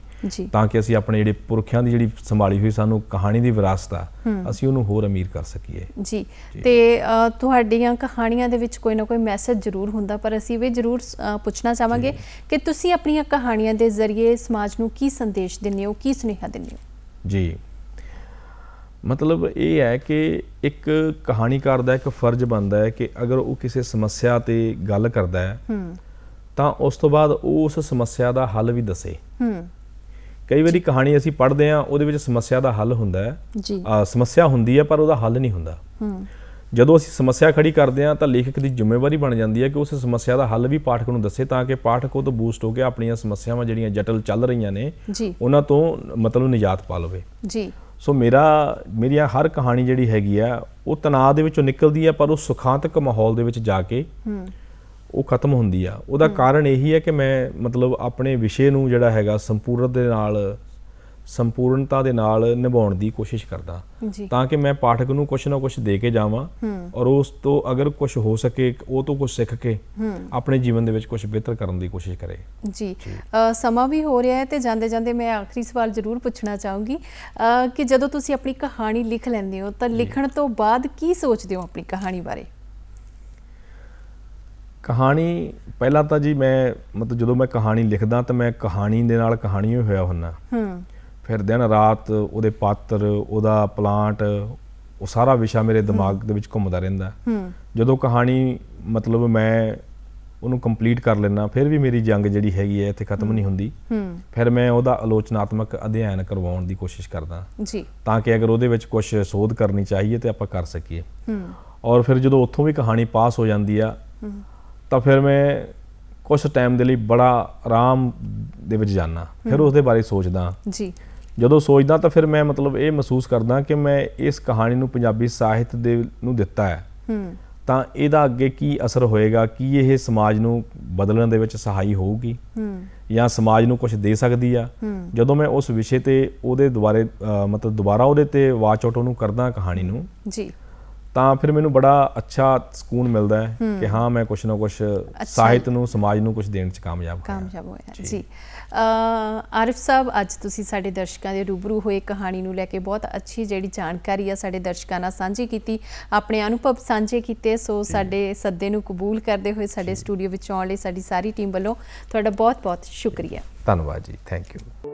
ਤਾਂ ਕਿ ਅਸੀਂ ਆਪਣੇ ਜਿਹੜੇ ਪੁਰਖਿਆਂ ਦੀ ਜਿਹੜੀ ਸੰਭਾਲੀ ਹੋਈ ਸਾਨੂੰ ਕਹਾਣੀ ਦੀ ਵਿਰਾਸਤ ਆ। ਅਸੀਂ ਉਹਨੂੰ ਹੋਰ ਅਮੀਰ ਕਰ ਸਕੀਏ। ਜੀ। ਤੇ ਤੁਹਾਡੀਆਂ ਕਹਾਣੀਆਂ ਦੇ ਵਿੱਚ ਕੋਈ ਨਾ ਕੋਈ ਮੈਸੇਜ ਜ਼ਰੂਰ ਹੁੰਦਾ ਪਰ ਅਸੀਂ ਵੀ ਜ਼ਰੂਰ ਪੁੱਛਣਾ ਚਾਹਾਂਗੇ ਕਿ ਤੁਸੀਂ ਆਪਣੀਆਂ ਕਹਾਣੀਆਂ ਦੇ ਜ਼ਰੀਏ ਸਮਾਜ ਨੂੰ ਕੀ ਸੰਦੇਸ਼ ਦਿੰਦੇ ਹੋ ਕੀ ਸੁਨੇਹਾ ਦਿੰਦੇ ਹੋ? ਜੀ। ਮਤਲਬ ਇਹ ਹੈ ਕਿ ਇੱਕ ਕਹਾਣੀਕਾਰ ਦਾ ਇੱਕ ਫਰਜ਼ ਬਣਦਾ ਹੈ ਕਿ ਅਗਰ ਉਹ ਕਿਸੇ ਸਮੱਸਿਆ ਤੇ ਗੱਲ ਕਰਦਾ ਹੈ ਹੂੰ। ਤਾਂ ਉਸ ਤੋਂ ਬਾਅਦ ਉਹ ਉਸ ਸਮੱਸਿਆ ਦਾ ਹੱਲ ਵੀ ਦੱਸੇ। ਹੂੰ। ਕਈ ਵਾਰੀ ਕਹਾਣੀ ਅਸੀਂ ਪੜ੍ਹਦੇ ਹਾਂ ਉਹਦੇ ਵਿੱਚ ਸਮੱਸਿਆ ਦਾ ਹੱਲ ਹੁੰਦਾ ਹੈ। ਜੀ। ਸਮੱਸਿਆ ਹੁੰਦੀ ਹੈ ਪਰ ਉਹਦਾ ਹੱਲ ਨਹੀਂ ਹੁੰਦਾ। ਹੂੰ। ਜਦੋਂ ਅਸੀਂ ਸਮੱਸਿਆ ਖੜੀ ਕਰਦੇ ਹਾਂ ਤਾਂ ਲੇਖਕ ਦੀ ਜ਼ਿੰਮੇਵਾਰੀ ਬਣ ਜਾਂਦੀ ਹੈ ਕਿ ਉਸ ਸਮੱਸਿਆ ਦਾ ਹੱਲ ਵੀ ਪਾਠਕ ਨੂੰ ਦੱਸੇ ਤਾਂ ਕਿ ਪਾਠਕ ਉਹ ਤੋਂ ਬੂਸਟ ਹੋ ਕੇ ਆਪਣੀਆਂ ਸਮੱਸਿਆਵਾਂ ਜਿਹੜੀਆਂ ਜਟਲ ਚੱਲ ਰਹੀਆਂ ਨੇ ਉਹਨਾਂ ਤੋਂ ਮਤਲਬ ਨਿਜਾਤ ਪਾ ਲਵੇ। ਜੀ। ਸੋ ਮੇਰਾ ਮੇਰੀਆਂ ਹਰ ਕਹਾਣੀ ਜਿਹੜੀ ਹੈਗੀ ਆ ਉਹ ਤਣਾਅ ਦੇ ਵਿੱਚੋਂ ਨਿਕਲਦੀ ਆ ਪਰ ਉਹ ਸੁਖਾਂਤਕ ਮਾਹੌਲ ਦੇ ਵਿੱਚ ਜਾ ਕੇ ਉਹ ਖਤਮ ਹੁੰਦੀ ਆ। ਉਹਦਾ ਕਾਰਨ ਇਹੀ ਹੈ ਕਿ ਮੈਂ ਮਤਲਬ ਆਪਣੇ ਵਿਸ਼ੇ ਨੂੰ ਜਿਹੜਾ ਹੈਗਾ ਸੰਪੂਰਨ ਦੇ ਨਾਲ ਸੰਪੂਰਨਤਾ ਦੇ ਨਾਲ ਨਿਭਾਉਣ ਦੀ ਕੋਸ਼ਿਸ਼ ਕਰਦਾ। ਤਾਂ ਕਿ ਮੈਂ ਪਾਠਕ ਨੂੰ ਕੁਝ ਨਾ ਕੁਝ ਦੇ ਕੇ ਜਾਵਾਂ ਔਰ ਉਸ ਤੋਂ ਅਗਰ ਕੁਝ ਹੋ ਸਕੇ ਉਹ ਤੋਂ ਕੁਝ ਸਿੱਖ ਕੇ ਆਪਣੇ ਜੀਵਨ ਦੇ ਵਿੱਚ ਕੁਝ ਬਿਹਤਰ ਕਰਨ ਦੀ ਕੋਸ਼ਿਸ਼ ਕਰੇ। ਜੀ। ਸਮਾਂ ਵੀ ਹੋ ਰਿਹਾ ਹੈ ਤੇ ਜਾਂਦੇ ਜਾਂਦੇ ਮੈਂ ਆਖਰੀ ਸਵਾਲ ਜ਼ਰੂਰ ਪੁੱਛਣਾ ਚਾਹੂੰਗੀ। ਕਿ ਜਦੋਂ ਤੁਸੀਂ ਆਪਣੀ ਕਹਾਣੀ ਲਿਖ ਲੈਂਦੇ ਹੋ ਤਾਂ ਲਿਖਣ ਤੋਂ ਬਾਅਦ ਕੀ ਸੋਚਦੇ ਹੋ ਆਪਣੀ ਕਹਾਣੀ ਬਾਰੇ? ਕਹਾਣੀ ਪਹਿਲਾਂ ਤਾਂ ਜੀ ਮੈਂ ਮਤਲਬ ਜਦੋਂ ਮੈਂ ਕਹਾਣੀ ਲਿਖਦਾ ਤਾਂ ਮੈਂ ਕਹਾਣੀ ਦੇ ਨਾਲ ਕਹਾਣੀ ਹੋਇਆ ਹੁੰਨਾ ਹੂੰ। ਫਿਰ ਦਿਨ ਰਾਤ ਉਹਦੇ ਪਾਤਰ ਉਹਦਾ ਪਲਾਂਟ ਉਹ ਸਾਰਾ ਵਿਸ਼ਾ ਮੇਰੇ ਦਿਮਾਗ ਦੇ ਵਿੱਚ ਘੁੰਮਦਾ ਰਹਿੰਦਾ। ਜਦੋਂ ਕਹਾਣੀ ਮਤਲਬ ਮੈਂ ਉਹਨੂੰ ਕੰਪਲੀਟ ਕਰ ਲੈਣਾ ਫਿਰ ਵੀ ਮੇਰੀ ਜੰਗ ਜਿਹੜੀ ਹੈਗੀ ਹੈ ਇੱਥੇ ਖਤਮ ਨਹੀਂ ਹੁੰਦੀ। ਫਿਰ ਮੈਂ ਉਹਦਾ ਆਲੋਚਨਾਤਮਕ ਅਧਿਐਨ ਕਰਵਾਉਣ ਦੀ ਕੋਸ਼ਿਸ਼ ਕਰਦਾ। ਜੀ। ਤਾਂ ਕਿ ਅਗਰ ਉਹਦੇ ਵਿੱਚ ਕੁਝ ਸੋਧ ਕਰਨੀ ਚਾਹੀਏ ਤੇ ਆਪਾਂ ਕਰ ਸਕੀਏ। ਹੂੰ। ਔਰ ਫਿਰ ਜਦੋਂ ਉੱਥੋਂ ਵੀ ਕਹਾਣੀ ਪਾਸ ਹੋ ਜਾਂਦੀ ਆ ਹੂੰ। ਤਾਂ ਫਿਰ ਮੈਂ ਕੁਝ ਟਾਈਮ ਦੇ ਲਈ ਬੜਾ ਆਰਾਮ ਦੇ ਵਿੱਚ ਜਾਣਾ ਫਿਰ ਉਸ ਦੇ ਬਾਰੇ ਸੋਚਦਾ। ਜੀ। ਜਦੋਂ ਸੋਚਦਾ ਤਾਂ ਫਿਰ ਮੈਂ ਮਤਲਬ ਇਹ ਮਹਿਸੂਸ ਕਰਦਾ ਕਿ ਮੈਂ ਇਸ ਕਹਾਣੀ ਨੂੰ ਪੰਜਾਬੀ ਸਾਹਿਤ ਦੇ ਨੂੰ ਦਿੱਤਾ ਹੈ। ਹੂੰ। ਤਾਂ ਇਹਦਾ ਅੱਗੇ ਕੀ ਅਸਰ ਹੋਏਗਾ? ਕੀ ਇਹ ਸਮਾਜ ਨੂੰ ਬਦਲਣ ਦੇ ਵਿੱਚ ਸਹਾਈ ਹੋਊਗੀ? ਹੂੰ। ਜਾਂ ਸਮਾਜ ਨੂੰ ਕੁਝ ਦੇ ਸਕਦੀ ਆ? ਜਦੋਂ ਮੈਂ ਉਸ ਵਿਸ਼ੇ ਤੇ ਉਹਦੇ ਦੁਬਾਰੇ ਮਤਲਬ ਦੁਬਾਰਾ ਉਹਦੇ ਤੇ ਵਾਚ ਆਊਟ ਉਹਨੂੰ ਕਰਦਾ ਕਹਾਣੀ ਨੂੰ ਜੀ। ਤਾਂ ਫਿਰ ਮੈਨੂੰ ਬੜਾ ਅੱਛਾ ਸਕੂਨ ਮਿਲਦਾ ਹੈ ਕਿ ਹਾਂ ਮੈਂ ਕੁਝ ਨਾ ਕੁਝ ਸਾਹਿਤ ਨੂੰ ਸਮਾਜ ਨੂੰ ਕੁਝ ਦੇਣ ਚ ਕਾਮਯਾਬ ਹੋਇਆ। ਕਾਮਯਾਬ ਹੋਇਆ ਜੀ। ਅ, ਆਰਿਫ ਸਾਹਿਬ ਅੱਜ ਤੁਸੀਂ ਸਾਡੇ ਦਰਸ਼ਕਾਂ ਦੇ ਰੂਬਰੂ ਹੋਏ ਕਹਾਣੀ ਨੂੰ ਲੈ ਕੇ ਬਹੁਤ ਅੱਛੀ ਜਿਹੜੀ ਜਾਣਕਾਰੀ ਆ ਸਾਡੇ ਦਰਸ਼ਕਾਂ ਨਾਲ ਸਾਂਝੀ ਕੀਤੀ ਆਪਣੇ ਅਨੁਭਵ ਸਾਂਝੇ ਕੀਤੇ ਸੋ ਸਾਡੇ ਸੱਦੇ ਨੂੰ ਕਬੂਲ ਕਰਦੇ ਹੋਏ ਸਾਡੇ ਸਟੂਡੀਓ ਵਿੱਚ ਆਉਣ ਲਈ ਸਾਡੀ ਸਾਰੀ ਟੀਮ ਵੱਲੋਂ ਤੁਹਾਡਾ ਬਹੁਤ ਬਹੁਤ ਸ਼ੁਕਰੀਆ। ਧੰਨਵਾਦ ਜੀ ਥੈਂਕ ਯੂ।